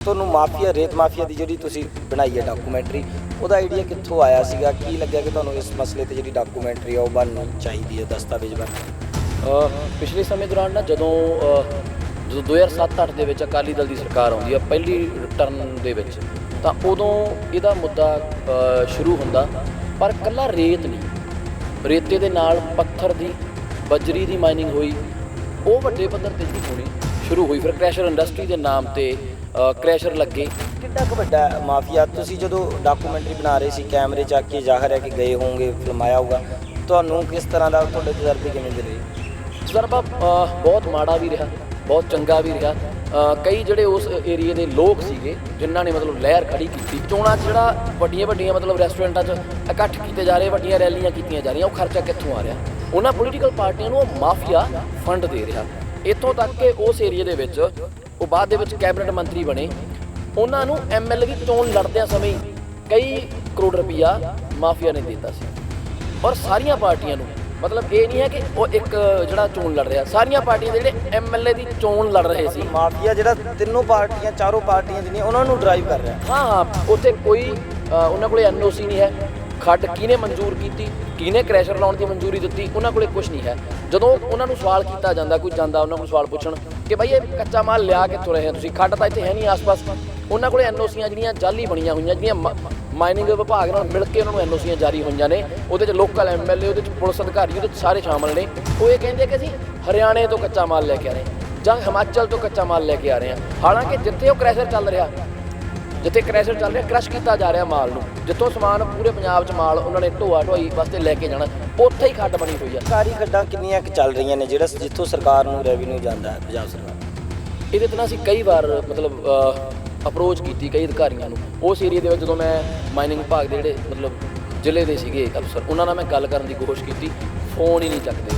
ਤੁਹਾਨੂੰ ਮਾਫੀਆ ਰੇਤ ਮਾਫੀਆ ਦੀ ਜਿਹੜੀ ਤੁਸੀਂ ਬਣਾਈ ਹੈ ਡਾਕੂਮੈਂਟਰੀ ਉਹਦਾ ਆਈਡੀਆ ਕਿੱਥੋਂ ਆਇਆ ਸੀਗਾ? ਕੀ ਲੱਗਿਆ ਕਿ ਤੁਹਾਨੂੰ ਇਸ ਮਸਲੇ ਤੇ ਜਿਹੜੀ ਡਾਕੂਮੈਂਟਰੀ ਆ ਉਹ ਬਣਨੀ ਚਾਹੀਦੀ ਹੈ ਦਸਤਾਵੇਜ਼ ਬਣ ਪਿਛਲੇ ਸਮੇਂ ਦੌਰਾਨ ਨਾ ਜਦੋਂ ਅ, ਜਦੋਂ 2007-8 ਦੇ ਵਿੱਚ ਅਕਾਲੀ ਦਲ ਦੀ ਸਰਕਾਰ ਆਉਂਦੀ ਆ ਪਹਿਲੀ ਟਰਨ ਦੇ ਵਿੱਚ ਤਾਂ ਉਦੋਂ ਇਹਦਾ ਮੁੱਦਾ ਸ਼ੁਰੂ ਹੁੰਦਾ ਪਰ ਕੱਲਾ ਰੇਤ ਨਹੀਂ। ਰੇਤੇ ਦੇ ਨਾਲ ਪੱਥਰ ਦੀ ਬਜਰੀ ਦੀ ਮਾਈਨਿੰਗ ਹੋਈ ਉਹ ਵੱਡੇ ਪੱਧਰ ਤੇ ਜਿਹੜੀ ਹੋਣੀ ਸ਼ੁਰੂ ਹੋਈ। ਫਿਰ ਕ੍ਰੈਸ਼ਰ ਇੰਡਸਟਰੀ ਦੇ ਨਾਮ ਤੇ ਕ੍ਰੈਸ਼ਰ ਲੱਗੇ। ਕਿੰਨਾ ਕੁ ਵੱਡਾ ਮਾਫੀਆ? ਤੁਸੀਂ ਜਦੋਂ ਡਾਕੂਮੈਂਟਰੀ ਬਣਾ ਰਹੇ ਸੀ ਕੈਮਰੇ ਚੱਕ ਕੇ ਜ਼ਾਹਰ ਹੈ ਕਿ ਗਏ ਹੋਵੋਗੇ ਫਿਲਮਾਇਆ ਹੋਊਗਾ ਤੁਹਾਨੂੰ ਕਿਸ ਤਰ੍ਹਾਂ ਦਾ ਤੁਹਾਡੇ ਤਜਰਬੇ ਕਿਵੇਂ ਦੇ ਰਹੇ? ਤਜਰਬਾ ਅ, ਬਹੁਤ ਮਾੜਾ ਵੀ ਰਿਹਾ ਬਹੁਤ ਚੰਗਾ ਵੀ ਰਿਹਾ। ਅ, ਕਈ ਜਿਹੜੇ ਉਸ ਏਰੀਏ ਦੇ ਲੋਕ ਸੀਗੇ ਜਿਨ੍ਹਾਂ ਨੇ ਮਤਲਬ ਲਹਿਰ ਖੜੀ ਕੀਤੀ ਚੋਣਾਂ 'ਚ ਜਿਹੜਾ ਵੱਡੀਆਂ ਵੱਡੀਆਂ ਮਤਲਬ ਰੈਸਟੋਰੈਂਟਾਂ 'ਚ ਇਕੱਠ ਕੀਤੇ ਜਾ ਰਹੇ ਵੱਡੀਆਂ ਰੈਲੀਆਂ ਕੀਤੀਆਂ ਜਾ ਰਹੀਆਂ ਉਹ ਖਰਚਾ ਕਿੱਥੋਂ ਆ ਰਿਹਾ? ਉਹਨਾਂ ਪੋਲੀਟੀਕਲ ਪਾਰਟੀਆਂ ਨੂੰ ਉਹ ਮਾਫੀਆ ਫੰਡ ਦੇ ਰਿਹਾ। ਇੱਥੋਂ ਤੱਕ ਕਿ ਉਸ ਏਰੀਏ ਦੇ ਵਿੱਚ ਉਹ ਬਾਅਦ ਦੇ ਵਿੱਚ ਕੈਬਨਿਟ ਮੰਤਰੀ ਬਣੇ। ਉਹਨਾਂ ਨੂੰ ਐਮਐਲਏ ਦੀ ਚੋਣ ਲੜਦਿਆਂ ਸਮੇਂ ਕਈ ਕਰੋੜ ਰੁਪਈਆ ਮਾਫੀਆ ਨੇ ਦਿੱਤਾ ਸੀ। ਔਰ ਸਾਰੀਆਂ ਪਾਰਟੀਆਂ ਨੂੰ ਮਤਲਬ ਇਹ ਨਹੀਂ ਹੈ ਕਿ ਉਹ ਇੱਕ ਜਿਹੜਾ ਚੋਣ ਲੜ ਰਿਹਾ ਸਾਰੀਆਂ ਪਾਰਟੀਆਂ ਦੇ ਜਿਹੜੇ ਐਮਐਲਏ ਦੀ ਚੋਣ ਲੜ ਰਹੇ ਸੀ। ਮਾਫੀਆ ਜਿਹੜਾ ਤਿੰਨੋਂ ਪਾਰਟੀਆਂ ਚਾਰੋਂ ਪਾਰਟੀਆਂ ਜਿਹੜੀਆਂ ਉਹਨਾਂ ਨੂੰ ਡਰਾਈਵ ਕਰ ਰਿਹਾ। ਹਾਂ ਹਾਂ ਉੱਥੇ ਕੋਈ ਉਹਨਾਂ ਕੋਲੇ ਐਨਓਸੀ ਨਹੀਂ ਹੈ। ਖੱਡ ਕਿਹਨੇ ਮਨਜ਼ੂਰ ਕੀਤੀ, ਕਿਹਨੇ ਕ੍ਰੈਸ਼ਰ ਲਾਉਣ ਦੀ ਮਨਜ਼ੂਰੀ ਦਿੱਤੀ, ਉਹਨਾਂ ਕੋਲੇ ਕੁਝ ਨਹੀਂ ਹੈ। ਜਦੋਂ ਉਹਨਾਂ ਨੂੰ ਸਵਾਲ ਕੀਤਾ ਜਾਂਦਾ, ਕੋਈ ਜਾਂਦਾ ਉਹਨਾਂ ਕੋਲ ਸਵਾਲ ਪੁੱਛਣ ਕਿ ਭਾਈ ਇਹ ਕੱਚਾ ਮਾਲ ਲਿਆ ਕਿੱਥੋਂ ਰਹੇ ਹੋ ਤੁਸੀਂ? ਖੱਡ ਤਾਂ ਇੱਥੇ ਹੈ ਨਹੀਂ ਆਸ-ਪਾਸ। ਉਹਨਾਂ ਕੋਲੇ ਐਨਓਸੀਆਂ ਜਿਹੜੀਆਂ ਜਾਲੀ ਬਣੀਆਂ ਹੋਈਆਂ, ਜਿਹੜੀਆਂ ਮਾਈਨਿੰਗ ਵਿਭਾਗ ਨਾਲ ਮਿਲ ਕੇ ਉਹਨਾਂ ਨੂੰ ਐਨਓਸੀਆਂ ਜਾਰੀ ਹੋਈਆਂ ਨੇ। ਉਹਦੇ 'ਚ ਲੋਕਲ ਐਮਐਲਏ ਉਹਦੇ 'ਚ ਪੁਲਿਸ ਅਧਿਕਾਰੀ, ਉਹਦੇ 'ਚ ਸਾਰੇ ਸ਼ਾਮਲ ਨੇ। ਉਹ ਇਹ ਕਹਿੰਦੇ ਕਿ ਅਸੀਂ ਹਰਿਆਣੇ ਤੋਂ ਕੱਚਾ ਮਾਲ ਲੈ ਕੇ ਆ ਰਹੇ ਹਾਂ ਜਾਂ ਹਿਮਾਚਲ ਤੋਂ ਕੱਚਾ ਮਾਲ ਲੈ ਕੇ ਆ ਰਹੇ ਹਾਂ। ਹਾਲਾਂਕਿ ਜਿੱਥੇ ਉਹ ਕ੍ਰੈਸ਼ਰ ਚੱਲ ਰਿਹਾ ਜਿੱਥੇ ਕ੍ਰੈਸ਼ਰ ਚੱਲ ਰਿਹਾ ਕ੍ਰਸ਼ ਕੀਤਾ ਜਾ ਰਿਹਾ ਮਾਲ ਨੂੰ। ਜਿੱਥੋਂ ਸਮਾਨ ਪੂਰੇ ਪੰਜਾਬ 'ਚ ਮਾਲ ਉਹਨਾਂ ਨੇ ਢੋਆ ਢੋਈ ਵਾਸਤੇ ਲੈ ਕੇ ਜਾਣਾ। ਉੱਥੇ ਹੀ ਖੱਡ ਬਣੀ ਹੋਈ ਆ। ਸਰਕਾਰੀ ਖੱਡਾਂ ਕਿੰਨੀਆਂ ਕੁ ਚੱਲ ਰਹੀਆਂ ਨੇ ਜਿਹੜਾ ਜਿੱਥੋਂ ਸਰਕਾਰ ਨੂੰ ਰੈਵਨਿਊ ਜਾਂਦਾ ਹੈ ਪੰਜਾਬ ਸਰਕਾਰ ਇਹਦੇ ਤੇ ਅਸੀਂ ਕਈ ਵਾਰ ਮਤਲਬ ਅਪਰੋਚ ਕੀਤੀ ਕਈ ਅਧਿਕਾਰੀਆਂ ਨੂੰ। ਉਸ ਏਰੀਆ ਦੇ ਵਿੱਚ ਜਦੋਂ ਮੈਂ ਮਾਈਨਿੰਗ ਵਿਭਾਗ ਦੇ ਜਿਹੜੇ ਮਤਲਬ ਜ਼ਿਲ੍ਹੇ ਦੇ ਸੀਗੇ ਅਫਸਰ ਉਹਨਾਂ ਨਾਲ ਮੈਂ ਗੱਲ ਕਰਨ ਦੀ ਕੋਸ਼ਿਸ਼ ਕੀਤੀ। ਫੋਨ ਹੀ ਨਹੀਂ ਚੱਕਦੇ।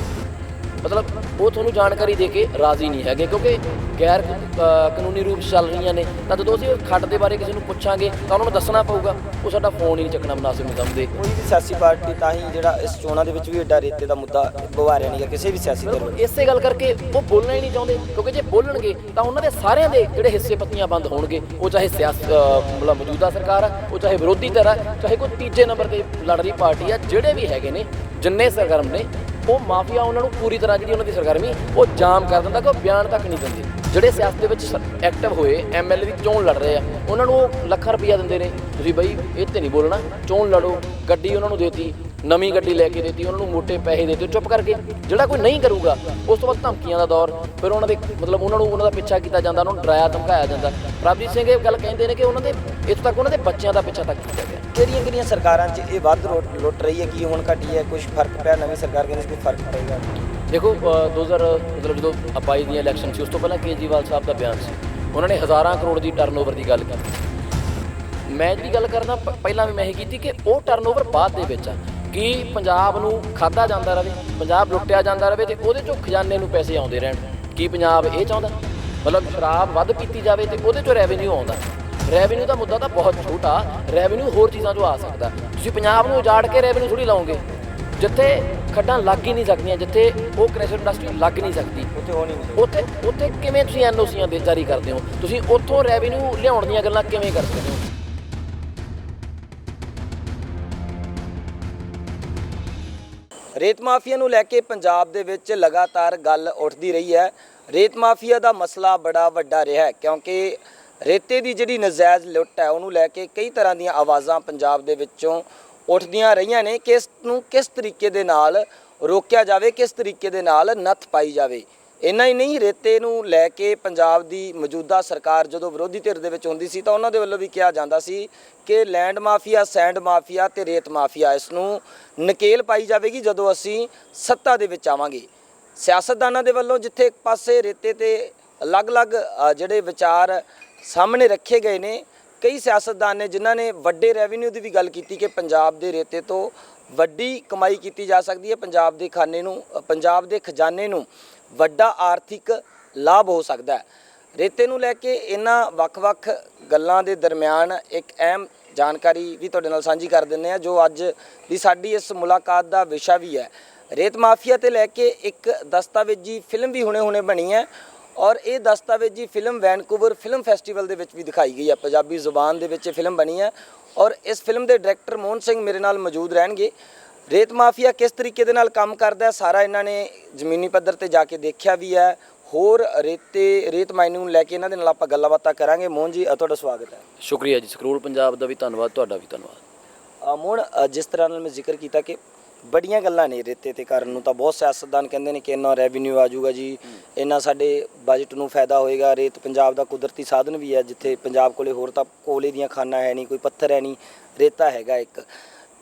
ਮਤਲਬ ਉਹ ਤੁਹਾਨੂੰ ਜਾਣਕਾਰੀ ਦੇ ਕੇ ਰਾਜ਼ੀ ਨਹੀਂ ਹੈਗੇ ਕਿਉਂਕਿ ਗੈਰ ਕਾਨੂੰਨੀ ਰੂਪ ਚੱਲ ਰਹੀਆਂ ਨੇ। ਤਾਂ ਜਦੋਂ ਅਸੀਂ ਖੱਡ ਦੇ ਬਾਰੇ ਕਿਸੇ ਨੂੰ ਪੁੱਛਾਂਗੇ ਤਾਂ ਉਹਨਾਂ ਨੂੰ ਦੱਸਣਾ ਪਊਗਾ। ਉਹ ਸਾਡਾ ਫੋਨ ਹੀ ਨਹੀਂ ਚੱਕਣਾ ਮੁਨਾਸਿਬ ਨਹੀਂ ਸਮਝਦੇ। ਕੋਈ ਵੀ ਸਿਆਸੀ ਪਾਰਟੀ ਤਾਂ ਹੀ ਜਿਹੜਾ ਇਸ ਚੋਣਾਂ ਦੇ ਵਿੱਚ ਵੀ ਐਡਾ ਰੇਤੇ ਦਾ ਮੁੱਦਾ ਬਵਾਰਿਆ ਨਹੀਂ ਗਾ ਕਿਸੇ ਵੀ ਸਿਆਸੀ ਧਿਰ ਵੱਲੋਂ ਇਸੇ ਗੱਲ ਕਰਕੇ ਉਹ ਬੋਲਣਾ ਹੀ ਨਹੀਂ ਚਾਹੁੰਦੇ ਕਿਉਂਕਿ ਜੇ ਬੋਲਣਗੇ ਤਾਂ ਉਹਨਾਂ ਦੇ ਸਾਰਿਆਂ ਦੇ ਜਿਹੜੇ ਹਿੱਸੇ ਪੱਤੀਆਂ ਬੰਦ ਹੋਣਗੇ। ਉਹ ਚਾਹੇ ਸਿਆਸ ਅ, ਮਤਲਬ ਮੌਜੂਦਾ ਸਰਕਾਰ ਆ ਉਹ ਚਾਹੇ ਵਿਰੋਧੀ ਧਿਰ ਆ ਚਾਹੇ ਕੋਈ ਤੀਜੇ ਨੰਬਰ ਤੇ ਲੜ ਰਹੀ ਪਾਰਟੀ ਆ ਜਿਹੜੇ ਵੀ ਹੈਗੇ ਨੇ ਜਿੰਨੇ ਸਰਗਰਮ ਨੇ ਉਹ ਮਾਫੀਆ ਉਹਨਾਂ ਨੂੰ ਪੂਰੀ ਤਰ੍ਹਾਂ ਜਿਹੜੀ ਉਹਨਾਂ ਦੀ ਸਰਗਰਮੀ, ਉਹ ਜਾਮ ਕਰ ਦਿੰਦਾ ਕਿ ਉਹ ਬਿਆਨ ਤੱਕ ਨਹੀਂ ਦਿੰਦੇ। ਜਿਹੜੇ ਸਿਆਸਤ ਦੇ ਵਿੱਚ ਐਕਟਿਵ ਹੋਏ ਐਮਐਲਏ ਦੀ ਚੋਣ ਲੜ ਰਹੇ ਆ, ਉਹਨਾਂ ਨੂੰ ਉਹ ਲੱਖਾਂ ਰੁਪਈਆ ਦਿੰਦੇ ਨੇ। ਤੁਸੀਂ ਬਈ, ਇਹ ਤੇ ਨਹੀਂ ਬੋਲਣਾ, ਚੋਣ ਲੜੋ, ਗੱਡੀ ਉਹਨਾਂ ਨੂੰ ਦੇਤੀ ਨਵੀਂ ਗੱਡੀ ਲੈ ਕੇ ਦਿੱਤੀ ਉਹਨਾਂ ਨੂੰ ਮੋٹے ਪੈਸੇ ਦੇਤੇ ਚੁੱਪ ਕਰਕੇ ਜਿਹੜਾ ਕੋਈ ਨਹੀਂ ਕਰੂਗਾ ਉਸ ਤੋਂ ਬਾਅਦ ਧਮਕੀਆਂ ਦਾ ਦੌਰ ਫਿਰ ਉਹਨਾਂ ਦੇ ਮਤਲਬ ਉਹਨਾਂ ਨੂੰ ਉਹਨਾਂ ਦਾ ਪਿੱਛਾ ਕੀਤਾ ਜਾਂਦਾ ਉਹਨਾਂ ਨੂੰ ਡਰਾਇਆ ਧਮਕਾਇਆ ਜਾਂਦਾ। ਪ੍ਰਭਜੀਤ ਸਿੰਘ ਇਹ ਗੱਲ ਕਹਿੰਦੇ ਨੇ ਕਿ ਉਹਨਾਂ ਦੇ ਇੱਥੋਂ ਤੱਕ ਉਹਨਾਂ ਦੇ ਬੱਚਿਆਂ ਦਾ ਪਿੱਛਾ ਤੱਕ ਕੀਤਾ ਗਿਆ। ਕਿਹੜੀਆਂ ਕਿਹੜੀਆਂ ਸਰਕਾਰਾਂ 'ਚ ਇਹ ਵੱਧ ਲੁੱਟ ਰਹੀ ਹੈ? ਕੀ ਹੁਣ ਘਟੀ ਹੈ? ਕੁਝ ਫ਼ਰਕ ਪਿਆ? ਨਵੀਂ ਸਰਕਾਰ ਕਹਿੰਦੀ ਕੋਈ ਫ਼ਰਕ ਪਏਗਾ ਦੇਖੋ ਅ, 2000 ਮਤਲਬ ਜਦੋਂ ਅਪਾਈ ਦੀਆਂ ਇਲੈਕਸ਼ਨ ਸੀ ਉਸ ਤੋਂ ਪਹਿਲਾਂ ਕੇਜਰੀਵਾਲ ਸਾਹਿਬ ਦਾ ਬਿਆਨ ਸੀ। ਉਹਨਾਂ ਨੇ ਹਜ਼ਾਰਾਂ ਕਰੋੜ ਦੀ ਟਰਨਓਵਰ ਦੀ ਗੱਲ ਕੀਤੀ ਮੈਂ ਜਿਹੜੀ ਗੱਲ ਕਰਦਾ ਪਹਿਲਾਂ ਵੀ ਮੈਂ ਇਹ ਕੀਤੀ ਕਿ ਉਹ ਟਰਨਓਵਰ ਬਾਅਦ ਦੇ ਵਿੱਚ ਆ। ਕਿ ਪੰਜਾਬ ਨੂੰ ਖਾਦਾ ਜਾਂਦਾ ਰਹੇ ਪੰਜਾਬ ਲੁੱਟਿਆ ਜਾਂਦਾ ਰਹੇ ਤੇ ਉਹਦੇ ਚੋਂ ਖਜ਼ਾਨੇ ਨੂੰ ਪੈਸੇ ਆਉਂਦੇ ਰਹਿਣ। ਕੀ ਪੰਜਾਬ ਇਹ ਚਾਹੁੰਦਾ? ਮਤਲਬ ਸ਼ਰਾਬ ਵੱਧ ਪੀਤੀ ਜਾਵੇ ਤੇ ਉਹਦੇ ਚੋਂ ਰੈਵਨਿਊ ਆਉਂਦਾ। ਰੈਵਨਿਊ ਦਾ ਮੁੱਦਾ ਤਾਂ ਬਹੁਤ ਛੋਟਾ ਰੈਵਨਿਊ ਹੋਰ ਚੀਜ਼ਾਂ ਚੋਂ ਆ ਸਕਦਾ। ਤੁਸੀਂ ਪੰਜਾਬ ਨੂੰ ਉਜਾੜ ਕੇ ਰੈਵਨਿਊ ਥੋੜੀ ਲਾਓਗੇ। ਜਿੱਥੇ ਖੱਡਾਂ ਲੱਗ ਹੀ ਨਹੀਂ ਸਕਦੀਆਂ ਜਿੱਥੇ ਉਹ ਕ੍ਰੈਸ਼ਰ ਇੰਡਸਟਰੀ ਲੱਗ ਨਹੀਂ ਸਕਦੀ। ਉੱਥੇ ਹੋਣੀ ਨਹੀਂ ਉੱਥੇ ਉੱਥੇ ਕਿਵੇਂ ਤੁਸੀਂ ਐਨਓਸੀਆਂ ਦੇ ਜਾਰੀ ਕਰਦੇ ਹੋ? ਤੁਸੀਂ ਉੱਥੋਂ ਰੈਵਨਿਊ ਲਿਆਉਣ ਦੀਆਂ ਗੱਲਾਂ ਕਿਵੇਂ ਕਰ ਸਕਦੇ ਹੋ? ਰੇਤ ਮਾਫੀਆ ਨੂੰ ਲੈ ਕੇ ਪੰਜਾਬ ਦੇ ਵਿੱਚ ਲਗਾਤਾਰ ਗੱਲ ਉੱਠਦੀ ਰਹੀ ਹੈ। ਰੇਤ ਮਾਫੀਆ ਦਾ ਮਸਲਾ ਬੜਾ ਵੱਡਾ ਰਿਹਾ ਹੈ ਕਿਉਂਕਿ ਰੇਤੇ ਦੀ ਜਿਹੜੀ ਨਜਾਇਜ਼ ਲੁੱਟ ਹੈ, ਉਹਨੂੰ ਲੈ ਕੇ ਕਈ ਤਰ੍ਹਾਂ ਦੀਆਂ ਆਵਾਜ਼ਾਂ ਪੰਜਾਬ ਦੇ ਵਿੱਚੋਂ ਉੱਠਦੀਆਂ ਰਹੀਆਂ ਨੇ। ਕਿ ਇਸ ਨੂੰ ਕਿਸ ਤਰੀਕੇ ਦੇ ਨਾਲ ਰੋਕਿਆ ਜਾਵੇ, ਕਿਸ ਤਰੀਕੇ ਦੇ ਨਾਲ ਨੱਥ ਪਾਈ ਜਾਵੇ। ਇੰਨਾ ਹੀ ਨਹੀਂ, ਰੇਤੇ ਨੂੰ ਲੈ ਕੇ ਪੰਜਾਬ ਦੀ ਮੌਜੂਦਾ ਸਰਕਾਰ ਜਦੋਂ ਵਿਰੋਧੀ ਧਿਰ ਦੇ ਵਿੱਚ ਹੁੰਦੀ ਸੀ ਤਾਂ ਉਹਨਾਂ ਦੇ ਵੱਲੋਂ ਵੀ ਕਿਹਾ ਜਾਂਦਾ ਸੀ ਕਿ ਲੈਂਡ ਮਾਫੀਆ, ਸੈਂਡ ਮਾਫੀਆ ਤੇ ਰੇਤ ਮਾਫੀਆ ਇਸ ਨੂੰ ਨਕੇਲ ਪਾਈ ਜਾਵੇਗੀ ਜਦੋਂ ਅਸੀਂ ਸੱਤਾ ਦੇ ਵਿੱਚ ਆਵਾਂਗੇ। ਸਿਆਸਤਦਾਨਾਂ ਦੇ ਵੱਲੋਂ ਜਿੱਥੇ ਇੱਕ ਪਾਸੇ ਰੇਤੇ ਤੇ ਅਲੱਗ-ਅਲੱਗ ਜਿਹੜੇ ਵਿਚਾਰ ਸਾਹਮਣੇ ਰੱਖੇ ਗਏ ਨੇ, ਕਈ ਸਿਆਸਤਦਾਨ ਨੇ ਜਿਨ੍ਹਾਂ ਨੇ ਵੱਡੇ ਰੈਵਨਿਊ ਦੀ ਵੀ ਗੱਲ ਕੀਤੀ ਕਿ ਪੰਜਾਬ ਦੇ ਰੇਤੇ ਤੋਂ ਵੱਡੀ ਕਮਾਈ ਕੀਤੀ ਜਾ ਸਕਦੀ ਹੈ, ਪੰਜਾਬ ਦੇ ਖਾਨੇ ਨੂੰ ਪੰਜਾਬ ਦੇ ਖਜ਼ਾਨੇ ਨੂੰ। ਵੱਡਾ ਆਰਥਿਕ ਲਾਭ ਹੋ ਸਕਦਾ ਹੈ। ਰੇਤੇ ਨੂੰ ਲੈ ਕੇ ਇਹਨਾਂ ਵੱਖ-ਵੱਖ ਗੱਲਾਂ ਦੇ ਦਰਮਿਆਨ ਇੱਕ ਅਹਿਮ ਜਾਣਕਾਰੀ ਵੀ ਤੁਹਾਡੇ ਨਾਲ ਸਾਂਝੀ ਕਰ ਦਿੰਦੇ ਆ ਜੋ ਅੱਜ ਦੀ ਸਾਡੀ ਇਸ ਮੁਲਾਕਾਤ ਦਾ ਵਿਸ਼ਾ ਵੀ ਹੈ। ਰੇਤ ਮਾਫੀਆ ਤੇ ਲੈ ਕੇ ਇੱਕ ਦਸਤਾਵੇਜੀ ਫਿਲਮ ਵੀ ਹੁਣੇ-ਹੁਣੇ ਬਣੀ ਹੈ ਔਰ ਇਹ ਦਸਤਾਵੇਜ਼ੀ ਫਿਲਮ ਵੈਨਕੂਵਰ ਫਿਲਮ ਫੈਸਟੀਵਲ ਦੇ ਵਿੱਚ ਵੀ ਦਿਖਾਈ ਗਈ ਹੈ। ਪੰਜਾਬੀ ਜ਼ੁਬਾਨ ਦੇ ਵਿੱਚ ਇਹ ਫਿਲਮ ਬਣੀ ਹੈ ਔਰ ਇਸ ਫਿਲਮ ਦੇ ਡਾਇਰੈਕਟਰ ਮੋਹਨ ਸਿੰਘ ਮੇਰੇ ਨਾਲ ਮੌਜੂਦ ਰਹਿਣਗੇ। ਰੇਤ ਮਾਫੀਆ ਕਿਸ ਤਰੀਕੇ ਦੇ ਨਾਲ ਕੰਮ ਕਰਦਾ ਹੈ? ਸਾਰਾ ਇਹਨਾਂ ਨੇ ਜ਼ਮੀਨੀ ਪੱਧਰ ਤੇ ਜਾ ਕੇ ਦੇਖਿਆ ਵੀ ਹੈ। ਹੋਰ ਰੇਤੇ ਰੇਤ ਮਾਈਨਿੰਗ ਨੂੰ ਲੈ ਕੇ ਇਹਨਾਂ ਦੇ ਨਾਲ ਆਪਾਂ ਗੱਲਾਂ ਬਾਤਾਂ ਕਰਾਂਗੇ। ਮੋਹਨ ਜੀ ਅ, ਤੁਹਾਡਾ ਸਵਾਗਤ ਹੈ। ਸ਼ੁਕਰੀਆ ਜੀ। ਸਕਰੋਲ ਪੰਜਾਬ ਦਾ ਵੀ ਧੰਨਵਾਦ ਤੁਹਾਡਾ ਵੀ ਧੰਨਵਾਦ। ਅ, ਮੋਹਨ ਅ, ਜਿਸ ਤਰ੍ਹਾਂ ਨਾਲ ਮੈਂ ਜ਼ਿਕਰ ਕੀਤਾ ਕਿ ਬੜੀਆਂ ਗੱਲਾਂ ਨੇ ਰੇਤੇ ਤੇ ਕਰਨ ਨੂੰ ਤਾਂ ਬਹੁਤ ਸਿਆਸਤਦਾਨ ਕਹਿੰਦੇ ਨੇ ਕਿ ਇੰਨਾ ਰੈਵਨਿਊ ਆ ਜਾਊਗਾ ਜੀ। ਇੰਨਾ ਸਾਡੇ ਬਜਟ ਨੂੰ ਫਾਇਦਾ ਹੋਏਗਾ। ਰੇਤ ਪੰਜਾਬ ਦਾ ਕੁਦਰਤੀ ਸਾਧਨ ਵੀ ਹੈ ਜਿੱਥੇ ਪੰਜਾਬ ਕੋਲੇ ਹੋਰ ਤਾਂ ਕੋਲੇ ਦੀਆਂ ਖਾਨਾਂ ਹੈ ਨਹੀਂ ਕੋਈ ਪੱਥਰ ਹੈ ਨਹੀਂ ਰੇਤਾ ਹੈਗਾ ਇੱਕ।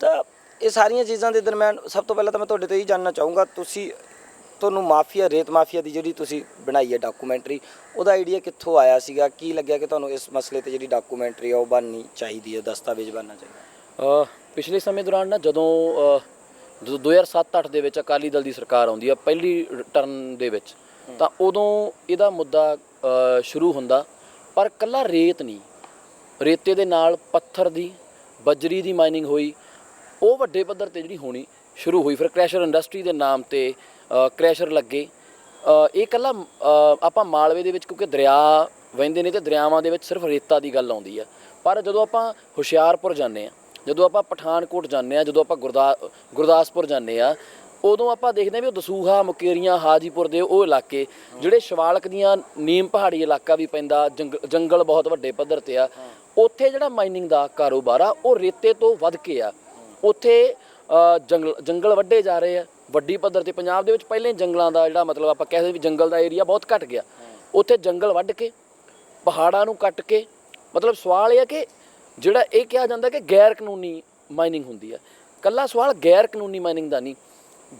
ਤਾਂ ਇਹ ਸਾਰੀਆਂ ਚੀਜ਼ਾਂ ਦੇ ਦਰਮਿਆਨ ਸਭ ਤੋਂ ਪਹਿਲਾਂ ਤਾਂ ਮੈਂ ਤੁਹਾਡੇ ਤੋਂ ਇਹ ਜਾਣਨਾ ਚਾਹੂੰਗਾ ਤੁਸੀਂ ਤੁਹਾਨੂੰ ਮਾਫੀਆ ਰੇਤ ਮਾਫੀਆ ਦੀ ਜਿਹੜੀ ਤੁਸੀਂ ਬਣਾਈ ਹੈ ਡਾਕੂਮੈਂਟਰੀ ਉਹਦਾ ਆਈਡੀਆ ਕਿੱਥੋਂ ਆਇਆ ਸੀਗਾ? ਕੀ ਲੱਗਿਆ ਕਿ ਤੁਹਾਨੂੰ ਇਸ ਮਸਲੇ ਤੇ ਜਿਹੜੀ ਡਾਕੂਮੈਂਟਰੀ ਆ ਉਹ ਬਣਨੀ ਚਾਹੀਦੀ ਹੈ ਦਸਤਾਵੇਜ਼ ਬਣਨਾ ਚਾਹੀਦਾ? ਪਿਛਲੇ ਸਮੇਂ ਦੌਰਾਨ ਨਾ ਜਦੋਂ ਜਦੋਂ 2007-8 ਦੇ ਵਿੱਚ ਅਕਾਲੀ ਦਲ ਦੀ ਸਰਕਾਰ ਆਉਂਦੀ ਆ ਪਹਿਲੀ ਟਰਨ ਦੇ ਵਿੱਚ ਤਾਂ ਉਦੋਂ ਇਹਦਾ ਮੁੱਦਾ ਸ਼ੁਰੂ ਹੁੰਦਾ ਪਰ ਕੱਲਾ ਰੇਤ ਨਹੀਂ। ਰੇਤੇ ਦੇ ਨਾਲ ਪੱਥਰ ਦੀ ਬਜਰੀ ਦੀ ਮਾਈਨਿੰਗ ਹੋਈ ਉਹ ਵੱਡੇ ਪੱਧਰ ਤੇ ਜਿਹੜੀ ਹੋਣੀ ਸ਼ੁਰੂ ਹੋਈ। ਫਿਰ ਕ੍ਰੈਸ਼ਰ ਇੰਡਸਟਰੀ ਦੇ ਨਾਮ ਤੇ ਕ੍ਰੈਸ਼ਰ ਲੱਗੇ। ਇਹ ਕੱਲਾ ਆਪਾਂ ਮਾਲਵੇ ਦੇ ਵਿੱਚ ਕਿਉਂਕਿ ਦਰਿਆ ਵਹਿੰਦੇ ਨੇ ਤੇ ਦਰਿਆਵਾਂ ਦੇ ਵਿੱਚ ਸਿਰਫ ਰੇਤਾ ਦੀ ਗੱਲ ਆਉਂਦੀ ਆ। ਪਰ ਜਦੋਂ ਆਪਾਂ ਹੁਸ਼ਿਆਰਪੁਰ ਜਾਂਦੇ ਆ ਜਦੋਂ ਆਪਾਂ ਪਠਾਨਕੋਟ ਜਾਂਦੇ ਆ ਜਦੋਂ ਆਪਾਂ ਗੁਰਦਾ ਗੁਰਦਾਸਪੁਰ ਜਾਂਦੇ ਆ ਉਦੋਂ ਆਪਾਂ ਦੇਖਦੇ ਆ ਵੀ ਉਹ ਦਸੂਹਾ ਮੁਕੇਰੀਆਂ ਹਾਜੀਪੁਰ ਦੇ ਉਹ ਇਲਾਕੇ ਜਿਹੜੇ ਸ਼ਿਵਾਲਕ ਦੀਆਂ ਨੀਮ ਪਹਾੜੀ ਇਲਾਕਾ ਵੀ ਪੈਂਦਾ ਜੰਗ- ਜੰਗਲ ਬਹੁਤ ਵੱਡੇ ਪੱਧਰ ਤੇ ਆ ਉੱਥੇ ਜਿਹੜਾ ਮਾਈਨਿੰਗ ਦਾ ਕਾਰੋਬਾਰ ਆ ਉਹ ਰੇਤੇ ਤੋਂ ਵੱਧ ਕੇ ਆ। ਉੱਥੇ ਜੰਗਲ ਜੰਗਲ ਵੱਡੇ ਜਾ ਰਹੇ ਆ। ਵੱਡੀ ਪੱਧਰ ਤੇ ਪੰਜਾਬ ਦੇ ਵਿੱਚ ਪਹਿਲੇ ਜੰਗਲਾਂ ਦਾ ਜਿਹੜਾ ਮਤਲਬ ਆਪਾਂ ਕਹਿੰਦੇ ਵੀ ਜੰਗਲ ਦਾ ਏਰੀਆ ਬਹੁਤ ਘਟ ਗਿਆ। ਉੱਥੇ ਜੰਗਲ ਵੱਢ ਕੇ ਪਹਾੜਾਂ ਨੂੰ ਕੱਟ ਕੇ ਮਤਲਬ ਸਵਾਲ ਇਹ ਹੈ ਕਿ ਜਿਹੜਾ ਇਹ ਕਿਹਾ ਜਾਂਦਾ ਕਿ ਗੈਰ ਕਾਨੂੰਨੀ ਮਾਈਨਿੰਗ ਹੁੰਦੀ ਹੈ ਕੱਲਾ ਸਵਾਲ ਗੈਰ ਕਾਨੂੰਨੀ ਮਾਈਨਿੰਗ ਦਾ ਨਹੀਂ।